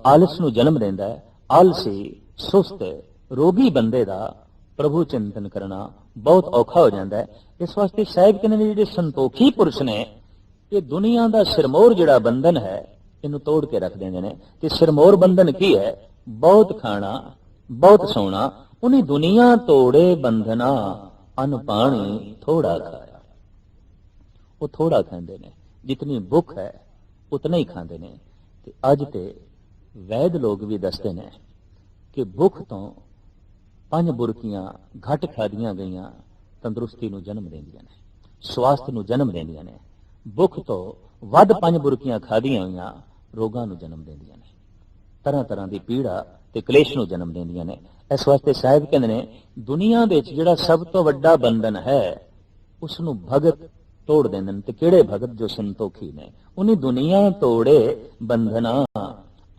ਆਲਸ ਨੂੰ ਜਨਮ ਦਿੰਦਾ ਹੈ, ਆਲਸੀ, ਸੁਸਤ, ਰੋਗੀ ਬੰਦੇ ਦਾ ਪ੍ਰਭੂ ਚਿੰਤਨ ਕਰਨਾ ਬਹੁਤ ਔਖਾ ਹੋ ਜਾਂਦਾ ਹੈ। ਇਸ ਵਾਸਤੇ ਸਾਹਿਬ ਕਹਿੰਦੇ ਨੇ, ਜਿਹੜੇ ਸੰਤੋਖੀ ਪੁਰਸ਼ ਨੇ, ਇਹ ਦੁਨੀਆ ਦਾ ਸਿਰਮੌਰ ਜਿਹੜਾ ਬੰਧਨ ਹੈ, ਇਹਨੂੰ ਤੋੜ ਕੇ ਰੱਖ ਦਿੰਦੇ ਨੇ। ਤੇ ਸਿਰਮੌਰ ਬੰਧਨ ਕੀ ਹੈ? ਬਹੁਤ ਖਾਣਾ, ਬਹੁਤ ਸੋਣਾ, ਉਹਨੇ ਦੁਨੀਆ ਤੋੜੇ ਬੰਧਨਾ ਅਨ ਪਾਣੀ ਥੋੜਾ ਖਾਇਆ। ਉਹ ਥੋੜਾ ਖਾਂਦੇ ਨੇ, ਜਿਤਨੀ ਭੁੱਖ ਹੈ ਉਤਨਾ ਹੀ ਖਾਂਦੇ ਨੇ। ਤੇ ਅੱਜ ਤੇ ਵੈਦ ਲੋਕ ਵੀ ਦੱਸਦੇ ਨੇ ਕਿ ਭੁੱਖ ਤੋਂ ਪੰਜ ਬੁਰਕੀਆਂ ਘੱਟ ਖਾਦੀਆਂ ਗਈਆਂ, ਤੰਦਰੁਸਤੀ ਨੂੰ ਜਨਮ ਦਿੰਦੀਆਂ ਨੇ, ਸਵਾਸਥ ਨੂੰ ਜਨਮ ਦਿੰਦੀਆਂ ਨੇ। ਭੁੱਖ ਤੋਂ ਵੱਧ ਪੰਜ ਬੁਰਕੀਆਂ ਖਾਦੀਆਂ ਹੋਈਆਂ, ਰੋਗਾਂ ਨੂੰ ਜਨਮ ਦਿੰਦੀਆਂ ਨੇ। ਤਰ੍ਹਾਂ ਤਰ੍ਹਾਂ ਦੀ ਪੀੜਾ ਤੇ ਕਲੇਸ਼ ਨੂੰ ਜਨਮ ਦਿੰਦੀਆਂ ਨੇ। ਇਸ ਵਾਸਤੇ ਸਾਹਿਬ ਕਹਿੰਦੇ ਨੇ, ਦੁਨੀਆ ਦੇ ਵਿੱਚ ਜਿਹੜਾ ਸਭ ਤੋਂ ਵੱਡਾ ਬੰਧਨ ਹੈ ਉਸ ਨੂੰ ਭਗਤ ਤੋੜ ਦਿੰਦੇ ਨੇ ਤੇ ਕਿਹੜੇ ਭਗਤ ਜੋ ਸੰਤੋਖੀ ਨੇ? ਉਹਨੇ ਦੁਨੀਆ ਤੋੜੇ ਬੰਧਨਾ।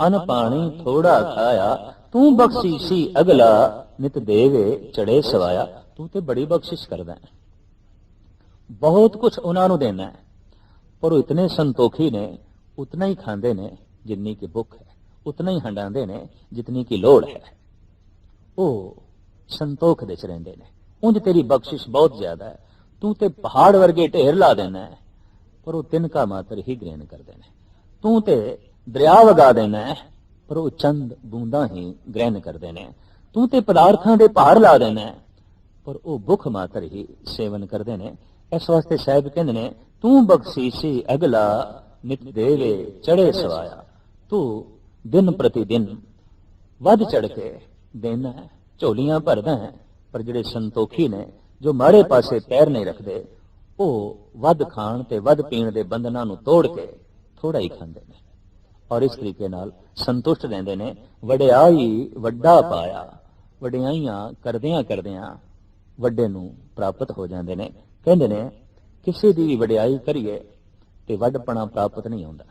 ਅਨ ਪਾਣੀ ਥੋੜਾ ਖਾਇਆ, ਤੂੰ ਬਖਸ਼ੀਸੀ ਅਗਲਾ, ਨਿਤ ਦੇਵੇ ਚੜੇ ਸਵਾਇਆ। ਤੂੰ ਤੇ ਬੜੀ ਬਖਸ਼ਿਸ਼ ਕਰਦਾ ਹੈ। ਬਹੁਤ ਕੁਝ ਉਹਨਾਂ ਨੂੰ ਦੇਣਾ ਹੈ। ਪਰ ਉਹ ਇਤਨੇ ਸੰਤੋਖੀ ਨੇ, ਉਤਨਾ ਹੀ ਖਾਂਦੇ ਨੇ ਜਿੰਨੀ ਕਿ ਭੁੱਖ ਹੈ। ਉਤਨਾ ਹੀ ਹੰਡਾਉਂਦੇ ਨੇ ਜਿਤਨੀ ਕਿ ਲੋੜ ਹੈ। ਉਹ ਸੰਤੋਖ ਦੇ ਚ ਰਹਿੰਦੇ ਨੇ। ਉਂਝ ਤੇਰੀ ਬਖਸ਼ਿਸ਼ ਬਹੁਤ ਜ਼ਿਆਦਾ ਹੈ। ਤੂੰ ਤੇ ਪਹਾੜ ਵਰਗੇ ਢੇਰ ਲਾ ਦੇਣਾ ਹੈ, ਪਰ ਉਹ ਤਿਨਕਾ ਮਾਤਰ ਹੀ ਗ੍ਰਹਿਣ ਕਰਦੇ ਨੇ ਤੂੰ ਤੇ ਦਰਿਆ ਵਗਾ ਦੇਣਾ ਹੈ, ਪਰ ਉਹ ਚੰਦ ਬੂੰਦਾਂ ਹੀ ਗ੍ਰਹਿਣ ਕਰਦੇ ਨੇ ਤੂੰ ਤੇ ਪਦਾਰਥਾਂ ਦੇ ਭਾਰ ਲਾ ਦੇਣਾ ਪਰ ਉਹ ਭੁੱਖ ਮਾਤਰ ਹੀ ਸੇਵਨ ਕਰਦੇ ਨੇ ਇਸ ਵਾਸਤੇ ਸਾਹਿਬ ਕਹਿੰਦੇ ਨੇ, ਤੂੰ ਬਖਸ਼ੀਸੀ ਅਗਲਾ ਨਿਤ ਦੇਵੇ ਚੜੇ ਸਵਾਇਆ। ਤੂੰ ਦਿਨ ਪ੍ਰਤੀ ਦਿਨ ਵੱਧ ਚੜ ਕੇ ਦੇਣਾ ਝੋਲੀਆਂ ਭਰਦਾ ਹੈ, ਪਰ ਜਿਹੜੇ ਸੰਤੋਖੀ ਨੇ ਜੋ ਮਾੜੇ ਪਾਸੇ ਪੈਰ ਨਹੀਂ ਰੱਖਦੇ, ਉਹ ਵੱਧ ਖਾਣ ਤੇ ਵੱਧ ਪੀਣ ਦੇ ਬੰਧਨਾਂ ਨੂੰ ਤੋੜ ਕੇ ਥੋੜਾ ਹੀ ਖਾਂਦੇ ਨੇ। ਔਰ ਇਸ ਤਰੀਕੇ ਨਾਲ ਸੰਤੁਸ਼ਟ ਰਹਿੰਦੇ ਨੇ ਵਡਿਆਈ ਵੱਡਾ ਪਾਇਆ, ਵਡਿਆਈਆਂ ਕਰਦਿਆਂ ਕਰਦਿਆਂ ਵੱਡੇ ਨੂੰ ਪ੍ਰਾਪਤ ਹੋ ਜਾਂਦੇ ਨੇ। ਕਹਿੰਦੇ ਨੇ, ਕਿਸੇ ਦੀ ਵੀ ਵਡਿਆਈ ਕਰੀਏ ਤੇ ਵੱਡਪਣਾ ਪ੍ਰਾਪਤ ਨਹੀਂ ਹੁੰਦਾ।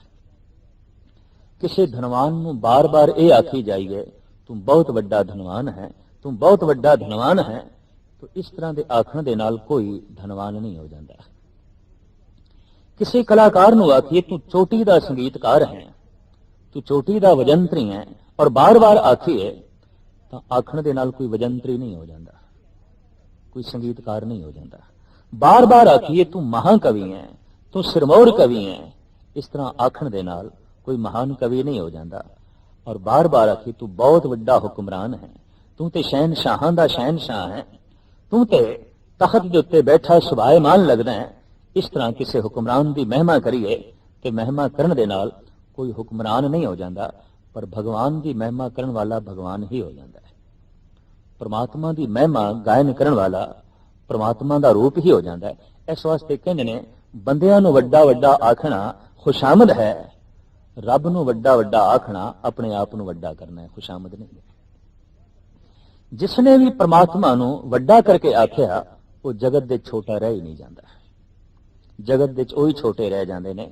ਕਿਸੇ ਧਨਵਾਨ ਨੂੰ ਬਾਰ-ਬਾਰ ਇਹ ਆਖੀ ਜਾਈਏ, ਤੂੰ ਬਹੁਤ ਵੱਡਾ ਧਨਵਾਨ ਹੈ, ਤੂੰ ਬਹੁਤ ਵੱਡਾ ਧਨਵਾਨ ਹੈ ਤਾਂ ਇਸ ਤਰ੍ਹਾਂ ਦੇ ਆਖਣ ਦੇ ਨਾਲ ਕੋਈ ਧਨਵਾਨ ਨਹੀਂ ਹੋ ਜਾਂਦਾ। ਕਿਸੇ ਕਲਾਕਾਰ ਨੂੰ ਆਖੀਏ, ਤੂੰ ਚੋਟੀ ਦਾ ਸੰਗੀਤਕਾਰ ਹੈ, ਤੂੰ ਚੋਟੀ ਦਾ ਵਜੰਤਰੀ ਹੈ। ਔਰ ਬਾਰ-ਬਾਰ ਆਖੀਏ, ਤਾਂ ਆਖਣ ਦੇ ਨਾਲ ਕੋਈ ਵਜੰਤਰੀ ਨਹੀਂ ਹੋ ਜਾਂਦਾ, ਕੋਈ ਸੰਗੀਤਕਾਰ ਨਹੀਂ ਹੋ ਜਾਂਦਾ। ਬਾਰ-ਬਾਰ ਆਖੀਏ, ਤੂੰ ਮਹਾਕਵੀ ਹੈ, ਤੂੰ ਸਿਰਮੌਰ ਕਵੀ ਹੈ। ਇਸ ਤਰ੍ਹਾਂ ਆਖਣ ਦੇ ਨਾਲ ਕੋਈ ਮਹਾਨ ਕਵੀ ਨਹੀਂ ਹੋ ਜਾਂਦਾ। ਔਰ ਬਾਰ-ਬਾਰ ਆਖੀ ਤੂੰ ਬਹੁਤ ਵੱਡਾ ਹੁਕਮਰਾਨ ਹੈ, ਤੂੰ ਤੇ ਸ਼ਹਿਨਸ਼ਾਹਾਂ ਦਾ ਸ਼ਹਿਨਸ਼ਾਹ ਹੈ। ਤੂੰ ਤੇ ਤਖਤ ਦੇ ਉੱਤੇ ਬੈਠਾ ਸੁਭਾਏਮਾਨ ਲੱਗਦਾ ਹੈ ਇਸ ਤਰ੍ਹਾਂ ਕਿਸੇ ਹੁਕਮਰਾਨ ਦੀ ਮਹਿਮਾ ਕਰੀਏ ਤੇ ਮਹਿਮਾ ਕਰਨ ਦੇ ਨਾਲ ਕੋਈ ਹੁਕਮਰਾਨ ਨਹੀਂ ਹੋ ਜਾਂਦਾ ਪਰ ਭਗਵਾਨ ਦੀ ਮਹਿਮਾ ਕਰਨ ਵਾਲਾ ਭਗਵਾਨ ਹੀ ਹੋ ਜਾਂਦਾ ਹੈ ਪ੍ਰਮਾਤਮਾ ਦੀ ਮਹਿਮਾ ਗਾਇਨ ਕਰਨ ਵਾਲਾ ਪਰਮਾਤਮਾ ਦਾ ਰੂਪ ਹੀ ਹੋ ਜਾਂਦਾ ਹੈ ਇਸ ਵਾਸਤੇ ਕਹਿੰਦੇ ਨੇ ਬੰਦਿਆਂ ਨੂੰ ਵੱਡਾ ਵੱਡਾ ਆਖਣਾ ਖੁਸ਼ਾਮਦ ਹੈ ਰੱਬ ਨੂੰ ਵੱਡਾ ਵੱਡਾ ਆਖਣਾ ਆਪਣੇ ਆਪ ਨੂੰ ਵੱਡਾ ਕਰਨਾ ਹੈ ਖੁਸ਼ਾਮਦ ਨਹੀਂ ਜਿਸਨੇ ਵੀ ਪ੍ਰਮਾਤਮਾ ਨੂੰ ਵੱਡਾ ਕਰਕੇ ਆਖਿਆ, ਉਹ ਜਗਤ ਦੇ ਛੋਟਾ ਰਹਿ ਹੀ ਨਹੀਂ ਜਾਂਦਾ। ਜਗਤ ਦੇ ਉਹੀ ਛੋਟੇ ਰਹਿ ਜਾਂਦੇ ਨੇ,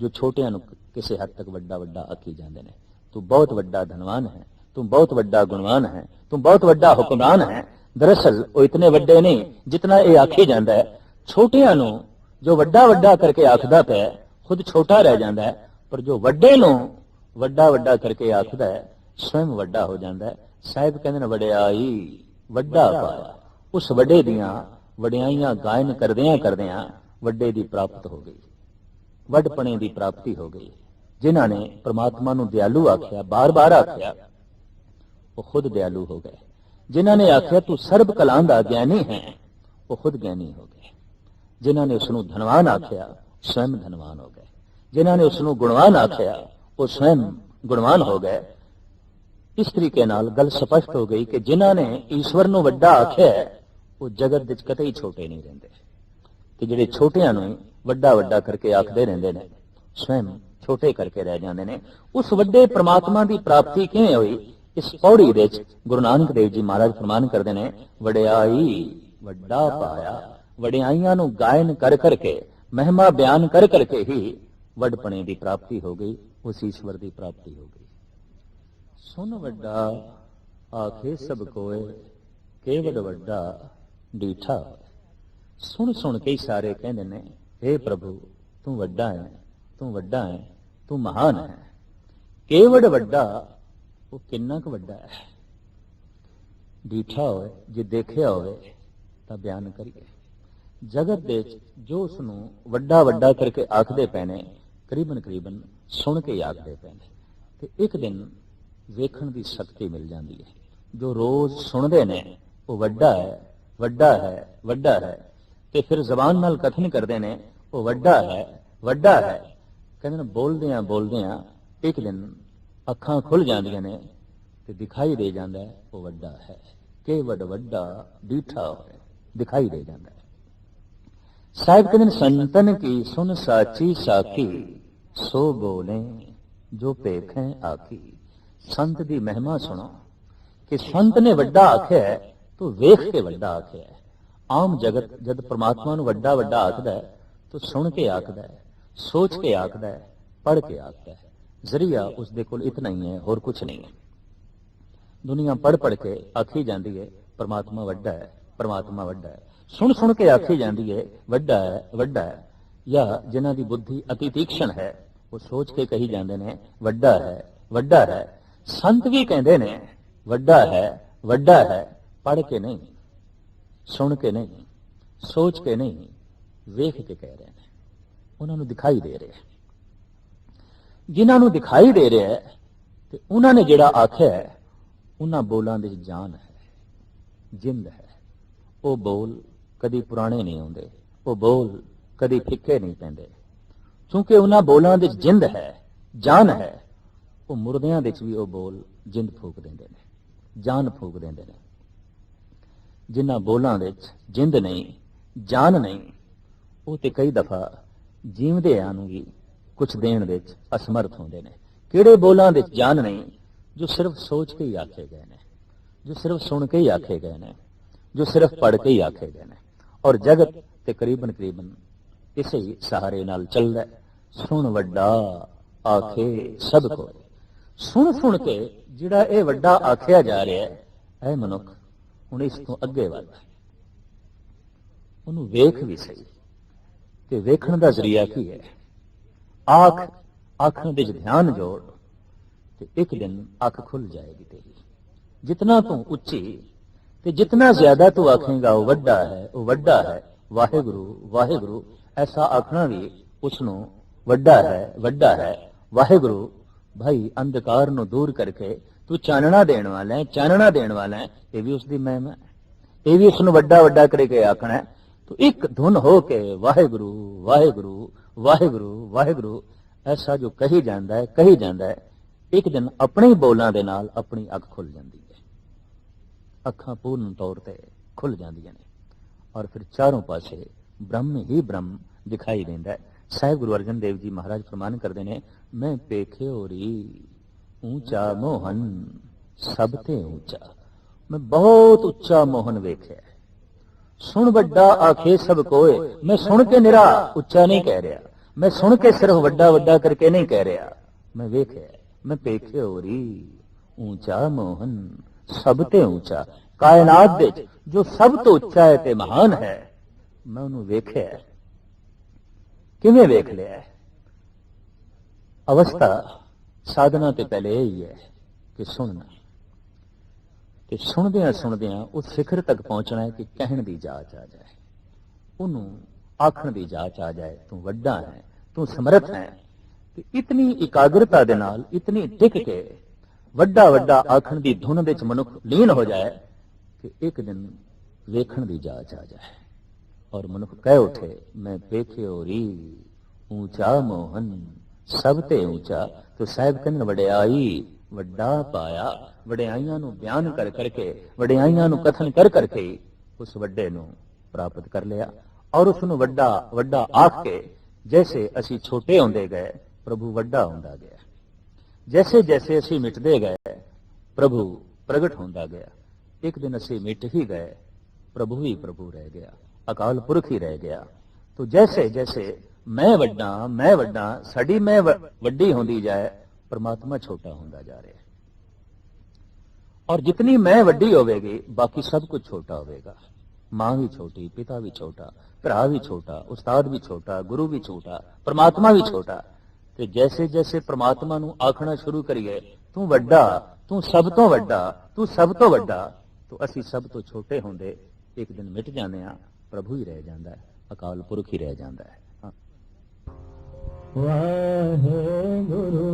ਜੋ ਛੋਟਿਆਂ ਨੂੰ ਕਿਸੇ ਹੱਦ ਤੱਕ ਵੱਡਾ ਵੱਡਾ ਆਖੀ ਜਾਂਦੇ ਨੇ। ਤੂੰ ਬਹੁਤ ਵੱਡਾ ਧਨਵਾਨ ਹੈ, ਤੂੰ ਬਹੁਤ ਵੱਡਾ ਗੁਣਵਾਨ ਹੈ, ਤੂੰ ਬਹੁਤ ਵੱਡਾ ਹੁਕਮਰਾਨ ਹੈ। ਦਰਅਸਲ ਉਹ ਇਤਨੇ ਵੱਡੇ ਨਹੀਂ ਜਿਤਨਾ ਇਹ ਆਖੀ ਜਾਂਦਾ ਹੈ। ਛੋਟਿਆਂ ਨੂੰ ਜੋ ਵੱਡਾ ਵੱਡਾ ਕਰਕੇ ਆਖਦਾ ਪਿਆ, ਖੁਦ ਛੋਟਾ ਰਹਿ ਜਾਂਦਾ ਹੈ, ਪਰ ਜੋ ਵੱਡੇ ਨੂੰ ਵੱਡਾ ਵੱਡਾ ਕਰਕੇ ਆਖਦਾ ਹੈ ਸਵੈਮ ਵੱਡਾ ਹੋ ਜਾਂਦਾ ਹੈ। ਸਾਹਿਬ ਕਹਿੰਦੇ ਨੇ ਵਡਿਆਈ ਵੱਡਾ ਪਾਇਆ। ਉਸ ਵੱਡੇ ਦੀਆਂ ਵਡਿਆਈਆਂ ਗਾਇਨ ਕਰਦਿਆਂ ਕਰਦਿਆਂ ਵੱਡੇ ਦੀ ਪ੍ਰਾਪਤ ਹੋ ਗਈ। ਵੱਡਪਣੇ ਦੀ ਪ੍ਰਾਪਤੀ ਹੋ ਗਈ। ਜਿਨ੍ਹਾਂ ਨੇ ਪ੍ਰਮਾਤਮਾ ਨੂੰ ਦਿਆਲੂ ਆਖਿਆ ਬਾਰ-ਬਾਰ ਆਖਿਆ ਉਹ ਖੁਦ ਦਿਆਲੂ ਹੋ ਗਏ। ਜਿਨ੍ਹਾਂ ਨੇ ਆਖਿਆ ਤੂੰ ਸਰਬ ਕਲਾਂ ਦਾ ਗਿਆਨੀ ਹੈ ਉਹ ਖੁਦ ਗਿਆਨੀ ਹੋ ਗਏ। ਜਿਨ੍ਹਾਂ ਨੇ ਉਸ ਨੂੰ ਧਨਵਾਨ ਆਖਿਆ ਸਵੈਮ ਧਨਵਾਨ ਹੋ ਗਏ। ਜਿਨ੍ਹਾਂ ਨੇ ਉਸ ਨੂੰ ਗੁਣਵਾਨ ਆਖਿਆ ਉਹ ਸਵੈਮ ਗੁਣਵਾਨ ਹੋ ਗਏ। ਇਸ ਤਰੀਕੇ ਨਾਲ ਗੱਲ ਸਪਸ਼ਟ ਹੋ ਗਈ ਕਿ ਜਿਨ੍ਹਾਂ ਨੇ ਈਸ਼ਵਰ ਨੂੰ ਵੱਡਾ ਆਖਿਆ ਉਹ ਜਗਤ ਵਿੱਚ ਕਦੇ ਛੋਟੇ ਨਹੀਂ ਰਹਿੰਦੇ। ਤੇ ਜਿਹੜੇ ਛੋਟਿਆਂ ਨੂੰ ਹੀ ਵੱਡਾ ਵੱਡਾ ਕਰਕੇ ਆਖਦੇ ਰਹਿੰਦੇ ਨੇ, ਸਵੈਮ ਛੋਟੇ ਕਰਕੇ ਰਹਿ ਜਾਂਦੇ ਨੇ, ਉਸ ਵੱਡੇ ਪ੍ਰਮਾਤਮਾ ਦੀ ਪ੍ਰਾਪਤੀ ਕਿਵੇਂ ਹੋਈ? ਇਸ ਪੌੜੀ ਵਿੱਚ ਗੁਰੂ ਨਾਨਕ ਦੇਵ ਜੀ ਮਹਾਰਾਜ ਫਰਮਾਨ ਕਰਦੇ ਨੇ, ਵਡਿਆਈ ਵੱਡਾ ਪਾਇਆ, ਵਡਿਆਈਆਂ ਨੂੰ ਗਾਇਨ ਕਰ ਕਰਕੇ, ਮਹਿਮਾ ਬਿਆਨ ਕਰ ਕਰਕੇ ਹੀ ਵੱਡਪਣੇ ਦੀ ਪ੍ਰਾਪਤੀ ਹੋ ਗਈ, ਉਸ ਈਸ਼ਵਰ ਦੀ ਪ੍ਰਾਪਤੀ ਹੋ ਗਈ। ਸੁਨ ਵੱਡਾ, ਆਖੇ ਸਭ ਕੋਏ ਕੇਵਡ ਵੱਡਾ ਡੀਠਾ ਸੁਣ ਸੁਣ ਕੇ ਹੀ ਸਾਰੇ ਕਹਿੰਦੇ ਨੇ हे ਪ੍ਰਭੂ, ਤੂੰ ਵੱਡਾ ਹੈ ਤੂੰ ਵੱਡਾ ਹੈ ਤੂੰ ਮਹਾਨ ਹੈ ਕੇਵਡ ਵੱਡਾ, ਉਹ ਕਿੰਨਾ ਕੁ ਵੱਡਾ ਹੈ ਡੀਠਾ ਹੋਵੇ, ਜੇ ਦੇਖਿਆ ਹੋਵੇ, ਤਾਂ ਬਿਆਨ ਕਰੀਏ। ਜਗਤ ਦੇ ਜੋ ਉਸ ਨੂੰ ਵੱਡਾ ਵੱਡਾ ਕਰਕੇ ਆਖਦੇ ਪਏ ਨੇ ਕਰੀਬਨ ਕਰੀਬਨ ਸੁਣ ਕੇ ਹੀ ਆਖਦੇ ਪਏ ਨੇ ਤੇ ਇੱਕ ਦਿਨ ਵੇਖਣ ਦੀ ਸ਼ਕਤੀ ਮਿਲ ਜਾਂਦੀ ਹੈ। ਜੋ ਰੋਜ਼ ਸੁਣਦੇ ਨੇ, ਉਹ ਵੱਡਾ ਹੈ ਵੱਡਾ ਹੈ ਵੱਡਾ ਹੈ। ਤੇ ਫਿਰ ਜ਼ਬਾਨ ਨਾਲ ਕਥਨ ਕਰਦੇ ਨੇ, ਉਹ ਵੱਡਾ ਹੈ ਵੱਡਾ ਹੈ। ਕਹਿੰਦੇ ਨੇ ਬੋਲਦੇ ਆ ਬੋਲਦੇ ਆ ਇੱਕ ਦਿਨ ਅੱਖਾਂ ਖੁੱਲ ਜਾਂਦੀਆਂ ਨੇ ਤੇ ਦਿਖਾਈ ਦੇ ਜਾਂਦਾ ਹੈ, ਉਹ ਵੱਡਾ ਹੈ। ਕਿ ਵੱਡ ਵੱਡਾ ਡੀਠਾ ਹੋਇਆ ਦਿਖਾਈ ਦੇ ਜਾਂਦਾ ਹੈ। ਸਾਹਿਬ ਕਹਿੰਦੇ ਨੇ, ਸੰਤਨ ਕੀ ਸੁਨ ਸਾਚੀ ਸਾਖੀ, ਸੋ ਬੋਲੇ ਜੋ ਪੇਖੈ ਆਖੀ। ਸੰਤ ਦੀ ਮਹਿਮਾ ਸੁਣੋ ਕਿ ਸੰਤ ਨੇ ਵੱਡਾ ਆਖਿਆ ਹੈ, ਤੂੰ ਵੇਖ ਕੇ ਵੱਡਾ ਆਖਿਆ ਹੈ। ਆਮ ਜਗਤ ਜਦ ਪ੍ਰਮਾਤਮਾ ਨੂੰ ਵੱਡਾ ਵੱਡਾ ਆਖਦਾ ਹੈ ਤੂੰ ਸੁਣ ਕੇ ਆਖਦਾ ਹੈ ਸੋਚ ਕੇ ਆਖਦਾ ਹੈ ਪੜ੍ਹ ਕੇ ਆਖਦਾ ਹੈ। ਜ਼ਰੀਆ ਉਸ ਦੇ ਕੋਲ ਇਤਨਾ ਹੀ ਹੈ ਹੋਰ ਕੁਝ ਨਹੀਂ ਹੈ। ਦੁਨੀਆ ਪੜ੍ਹ ਪੜ੍ਹ ਕੇ ਆਖੀ ਜਾਂਦੀ ਹੈ ਪ੍ਰਮਾਤਮਾ ਵੱਡਾ ਹੈ ਪ੍ਰਮਾਤਮਾ ਵੱਡਾ ਹੈ। ਸੁਣ ਸੁਣ ਕੇ ਆਖੀ ਜਾਂਦੀ ਹੈ ਵੱਡਾ ਹੈ ਵੱਡਾ ਹੈ। ਜਾਂ ਜਿਨ੍ਹਾਂ ਦੀ ਬੁੱਧੀ ਅਤੀ ਤੀਕਸ਼ਣ ਹੈ ਉਹ ਸੋਚ ਕੇ ਕਹੀ ਜਾਂਦੇ ਨੇ ਵੱਡਾ ਹੈ ਵੱਡਾ ਹੈ। ਸੰਤ ਵੀ ਕਹਿੰਦੇ ਨੇ, ਵੱਡਾ ਹੈ ਵੱਡਾ ਹੈ, ਪੜ੍ਹ ਕੇ ਨਹੀਂ, ਸੁਣ ਕੇ ਨਹੀਂ, ਸੋਚ ਕੇ ਨਹੀਂ, ਵੇਖ ਕੇ ਕਹਿ ਰਹੇ ਨੇ। ਉਹਨਾਂ ਨੂੰ ਦਿਖਾਈ ਦੇ ਰਿਹਾ ਜਿਨ੍ਹਾਂ ਨੂੰ ਦਿਖਾਈ ਦੇ ਰਿਹਾ ਹੈ ਤੇ ਉਹਨਾਂ ਨੇ ਜਿਹੜਾ ਆਖਿਆ ਹੈ, ਉਹਨਾਂ ਬੋਲਾਂ ਦੇ ਜਾਨ ਹੈ, ਜਿੰਦ ਹੈ। ਉਹ ਬੋਲ ਕਦੀ ਪੁਰਾਣੇ ਨਹੀਂ ਹੁੰਦੇ, ਉਹ ਬੋਲ ਕਦੀ ਫਿੱਕੇ ਨਹੀਂ ਪੈਂਦੇ। ਕਿਉਂਕਿ ਉਹਨਾਂ ਬੋਲਾਂ ਦੇ ਜਿੰਦ ਹੈ, ਜਾਨ ਹੈ ਉਹ ਮੁਰਦਿਆਂ ਵਿੱਚ ਵੀ ਉਹ ਬੋਲ ਜਿੰਦ ਫੂਕ ਦਿੰਦੇ ਨੇ, ਜਾਨ ਫੂਕ ਦਿੰਦੇ ਨੇ। ਜਿਨ੍ਹਾਂ ਬੋਲਾਂ ਵਿੱਚ ਜਿੰਦ ਨਹੀਂ, ਜਾਨ ਨਹੀਂ, ਉਹ ਤੇ ਕਈ ਦਫਾ ਜੀਵਦਿਆਂ ਨੂੰ ਵੀ ਕੁਝ ਦੇਣ ਵਿੱਚ ਅਸਮਰਥ ਹੁੰਦੇ ਨੇ। ਕਿਹੜੇ ਬੋਲਾਂ ਵਿੱਚ ਜਾਨ ਨਹੀਂ, ਜੋ ਸਿਰਫ ਸੋਚ ਕੇ ਹੀ ਆਖੇ ਗਏ ਨੇ, ਜੋ ਸਿਰਫ ਸੁਣ ਕੇ ਹੀ ਆਖੇ ਗਏ ਨੇ, ਜੋ ਸਿਰਫ ਪੜ੍ਹ ਕੇ ਹੀ ਆਖੇ ਗਏ ਨੇ। ਔਰ ਜਗਤ ਤੇ ਕਰੀਬਨ ਕਰੀਬਨ ਇਸੇ ਸਹਾਰੇ ਨਾਲ ਚੱਲਦਾ ਸੁਣ ਵੱਡਾ, ਆਖੇ ਸਭ ਕੋ ਸੁਣ ਸੁਣ ਕੇ ਜਿਹੜਾ ਇਹ ਵੱਡਾ ਆਖਿਆ ਜਾ ਰਿਹਾ ਹੈ ਇਹ ਮਨੁੱਖ, ਹੁਣ ਇਸ ਤੋਂ ਅੱਗੇ ਵੱਧ। ਉਹਨੂੰ ਵੇਖ ਵੀ ਸਹੀ, ਤੇ ਵੇਖਣ ਦਾ ਜ਼ਰੀਆ ਕੀ ਹੈ? ਆਖ ਅੱਖਾਂ ਵਿੱਚ ਧਿਆਨ ਜੋੜ, ਤੇ ਇੱਕ ਦਿਨ ਅੱਖ ਖੁੱਲ ਜਾਏਗੀ ਤੇਰੀ। ਜਿਤਨਾ ਤੂੰ ਉੱਚੀ, ਤੇ ਜਿਤਨਾ ਜ਼ਿਆਦਾ ਤੂੰ ਆਖੇਗਾ, ਉਹ ਵੱਡਾ ਹੈ, ਉਹ ਵੱਡਾ ਹੈ। ਵਾਹਿਗੁਰੂ ਵਾਹਿਗੁਰੂ, ਐਸਾ ਆਖਣਾ ਵੀ ਉਸ ਨੂੰ ਵੱਡਾ ਹੈ ਵੱਡਾ ਹੈ। ਵਾਹਿਗੁਰੂ ਭਾਈ ਅੰਧਕਾਰ ਨੂੰ ਦੂਰ ਕਰਕੇ ਤੂੰ ਚਾਨਣਾ ਦੇਣ ਵਾਲਾ ਹੈ ਚਾਨਣਾ ਦੇਣ ਵਾਲਾ ਹੈ ਇਹ ਵੀ ਉਸ ਦੀ ਮਹਿਮਾ ਹੈ ਇਹ ਵੀ ਉਸ ਨੂੰ ਵੱਡਾ ਵੱਡਾ ਕਰਕੇ ਆਖਣਾ ਹੈ ਇੱਕ ਧੁਨ ਹੋ ਕੇ ਵਾਹਿਗੁਰੂ ਵਾਹਿਗੁਰੂ ਵਾਹਿਗੁਰੂ ਵਾਹਿਗੁਰੂ ਐਸਾ ਜੋ ਕਹੀ ਜਾਂਦਾ ਹੈ ਕਹੀ ਜਾਂਦਾ ਹੈ ਇੱਕ ਦਿਨ ਆਪਣੇ ਬੋਲਾਂ ਦੇ ਨਾਲ ਆਪਣੀ ਅੱਖ ਖੁੱਲ ਜਾਂਦੀ ਹੈ ਅੱਖਾਂ ਪੂਰਨ ਤੌਰ ਤੇ ਖੁੱਲ ਜਾਂਦੀਆਂ ਨੇ ਔਰ ਫਿਰ ਚਾਰੋਂ ਪਾਸੇ ਬ੍ਰਹਮ ਹੀ ਬ੍ਰਹਮ ਦਿਖਾਈ ਦਿੰਦਾ ਹੈ ਸਾਹਿਬ ਗੁਰੂ ਅਰਜਨ ਦੇਵ ਜੀ ਮਹਾਰਾਜ ਫਰਮਾਨ ਕਰਦੇ ਨੇ, ਮੈਂ ਪੇਖਿਓ ਉੱਚਾ ਮੋਹਨ, ਸਭ ਤੇ ਉੱਚਾ। ਮੈਂ ਬਹੁਤ ਉੱਚਾ ਮੋਹਨ ਵੇਖਿਆ। ਸੁਣ ਵੱਡਾ ਆਖੇ ਸਭ ਕੋਏ। ਮੈਂ ਸੁਣ ਕੇ ਨਿਰਾ ਉੱਚਾ ਨਹੀਂ ਕਹਿ ਰਿਹਾ। ਮੈਂ ਸੁਣ ਕੇ ਸਿਰਫ ਵੱਡਾ ਵੱਡਾ ਕਰਕੇ ਨਹੀਂ ਕਹਿ ਰਿਹਾ। ਮੈਂ ਵੇਖਿਆ, ਮੈਂ ਪੇਖਿਓ ਰੀ ਉੱਚਾ ਮੋਹਨ, ਸਭ ਤੇ ਉੱਚਾ। ਕਾਇਨਾਤ ਦੇ ਜੋ ਸਭ ਤੋਂ ਉੱਚਾ ਹੈ ਤੇ ਮਹਾਨ ਹੈ, ਮੈਂ ਉਹਨੂੰ ਵੇਖਿਆ। ਕਿਵੇਂ ਵੇਖ ਲਿਆ ਅਵਸਥਾ ਸਾਧਨਾ ਤੇ ਪਹਿਲੇ ਇਹ ਹੀ ਹੈ ਕਿ ਸੁਣਨਾ ਤੇ ਸੁਣਦਿਆਂ ਸੁਣਦਿਆਂ ਉਹ ਸਿਖਰ ਤੱਕ ਪਹੁੰਚਣਾ ਹੈ ਕਿ ਕਹਿਣ ਦੀ ਜਾਚ ਆ ਜਾਏ। ਉਹਨੂੰ ਆਖਣ ਦੀ ਜਾਚ ਆ ਜਾਏ, ਤੂੰ ਵੱਡਾ ਹੈ, ਤੂੰ ਸਮਰੱਥ ਹੈ। ਤੇ ਇਤਨੀ ਇਕਾਗਰਤਾ ਦੇ ਨਾਲ, ਇਤਨੀ ਟਿਕ ਕੇ ਵੱਡਾ ਵੱਡਾ ਆਖਣ ਦੀ ਧੁਨ ਵਿੱਚ ਮਨੁੱਖ ਲੀਨ ਹੋ ਜਾਏ ਕਿ ਇੱਕ ਦਿਨ ਵੇਖਣ ਦੀ ਜਾਚ ਆ ਜਾਏ। ਔਰ ਮਨੁੱਖ ਕਹਿ ਉਠੇ, ਮੈਂ ਵੇਖਿਓ ਰੀ ਊਚਾ ਮੋਹਨ, ਸਭ ਤੇ ਊਚਾ, ਤੋ ਸਾਹਿਬ ਕਹਿੰਦੇ ਵਡਿਆਈ ਵੱਡਾ ਪਾਇਆ, ਵਡਿਆਈਆਂ ਨੂੰ ਬਿਆਨ ਕਰ ਕਰਕੇ, ਵਡਿਆਈਆਂ ਨੂੰ ਕਥਨ ਕਰ ਕਰਕੇ ਉਸ ਵੱਡੇ ਨੂੰ ਪ੍ਰਾਪਤ ਕਰ ਲਿਆ ਔਰ ਉਸ ਨੂੰ ਵੱਡਾ ਵੱਡਾ ਆਖ ਕੇ ਜੈਸੇ ਅਸੀਂ ਛੋਟੇ ਹੁੰਦੇ ਗਏ, ਪ੍ਰਭੂ ਵੱਡਾ ਹੁੰਦਾ ਗਿਆ। ਜੈਸੇ ਜੈਸੇ ਅਸੀਂ ਮਿਟਦੇ ਗਏ, ਪ੍ਰਭੂ ਪ੍ਰਗਟ ਹੁੰਦਾ ਗਿਆ। ਇੱਕ ਦਿਨ ਅਸੀਂ ਮਿਟ ਹੀ ਗਏ, ਪ੍ਰਭੂ ਹੀ ਪ੍ਰਭੂ ਰਹਿ ਗਿਆ। ਅਕਾਲ ਪੁਰਖ ਹੀ ਰਹਿ ਗਿਆ। ਤੋ ਜੈਸੇ ਜੈਸੇ ਮੈਂ ਵੱਡਾ ਮੈਂ ਵੱਡਾ, ਸਾਡੀ ਮੈਂ ਵੱਡੀ ਹੁੰਦੀ ਜਾਏ, ਪਰਮਾਤਮਾ ਛੋਟਾ ਹੁੰਦਾ ਜਾ ਰਿਹਾ। ਔਰ ਜਿਤਨੀ ਮੈਂ ਵੱਡੀ ਹੋਵੇਗੀ, ਬਾਕੀ ਸਭ ਕੁਝ ਛੋਟਾ ਹੋਵੇਗਾ। ਮਾਂ ਵੀ ਛੋਟੀ, ਪਿਤਾ ਵੀ ਛੋਟਾ, ਭਰਾ ਵੀ ਛੋਟਾ, ਉਸਤਾਦ ਵੀ ਛੋਟਾ, ਗੁਰੂ ਵੀ ਛੋਟਾ, ਪਰਮਾਤਮਾ ਵੀ ਛੋਟਾ। ਤੇ ਜੈਸੇ ਜੈਸੇ ਪਰਮਾਤਮਾ ਨੂੰ ਆਖਣਾ ਸ਼ੁਰੂ ਕਰੀਏ, ਤੂੰ ਵੱਡਾ, ਤੂੰ ਸਭ ਤੋਂ ਵੱਡਾ, ਤੂੰ ਸਭ ਤੋਂ ਵੱਡਾ, ਤੋ ਅਸੀਂ ਸਭ ਤੋਂ ਛੋਟੇ ਹੁੰਦੇ, ਇੱਕ ਦਿਨ ਮਿਟ ਜਾਂਦੇ ਆ ਪ੍ਰਭੂ ਹੀ ਰਹਿ ਜਾਂਦਾ ਹੈ ਅਕਾਲ ਪੁਰਖ ਹੀ ਰਹਿ ਜਾਂਦਾ ਹੈ। ਵਾਹਿਗੁਰੂ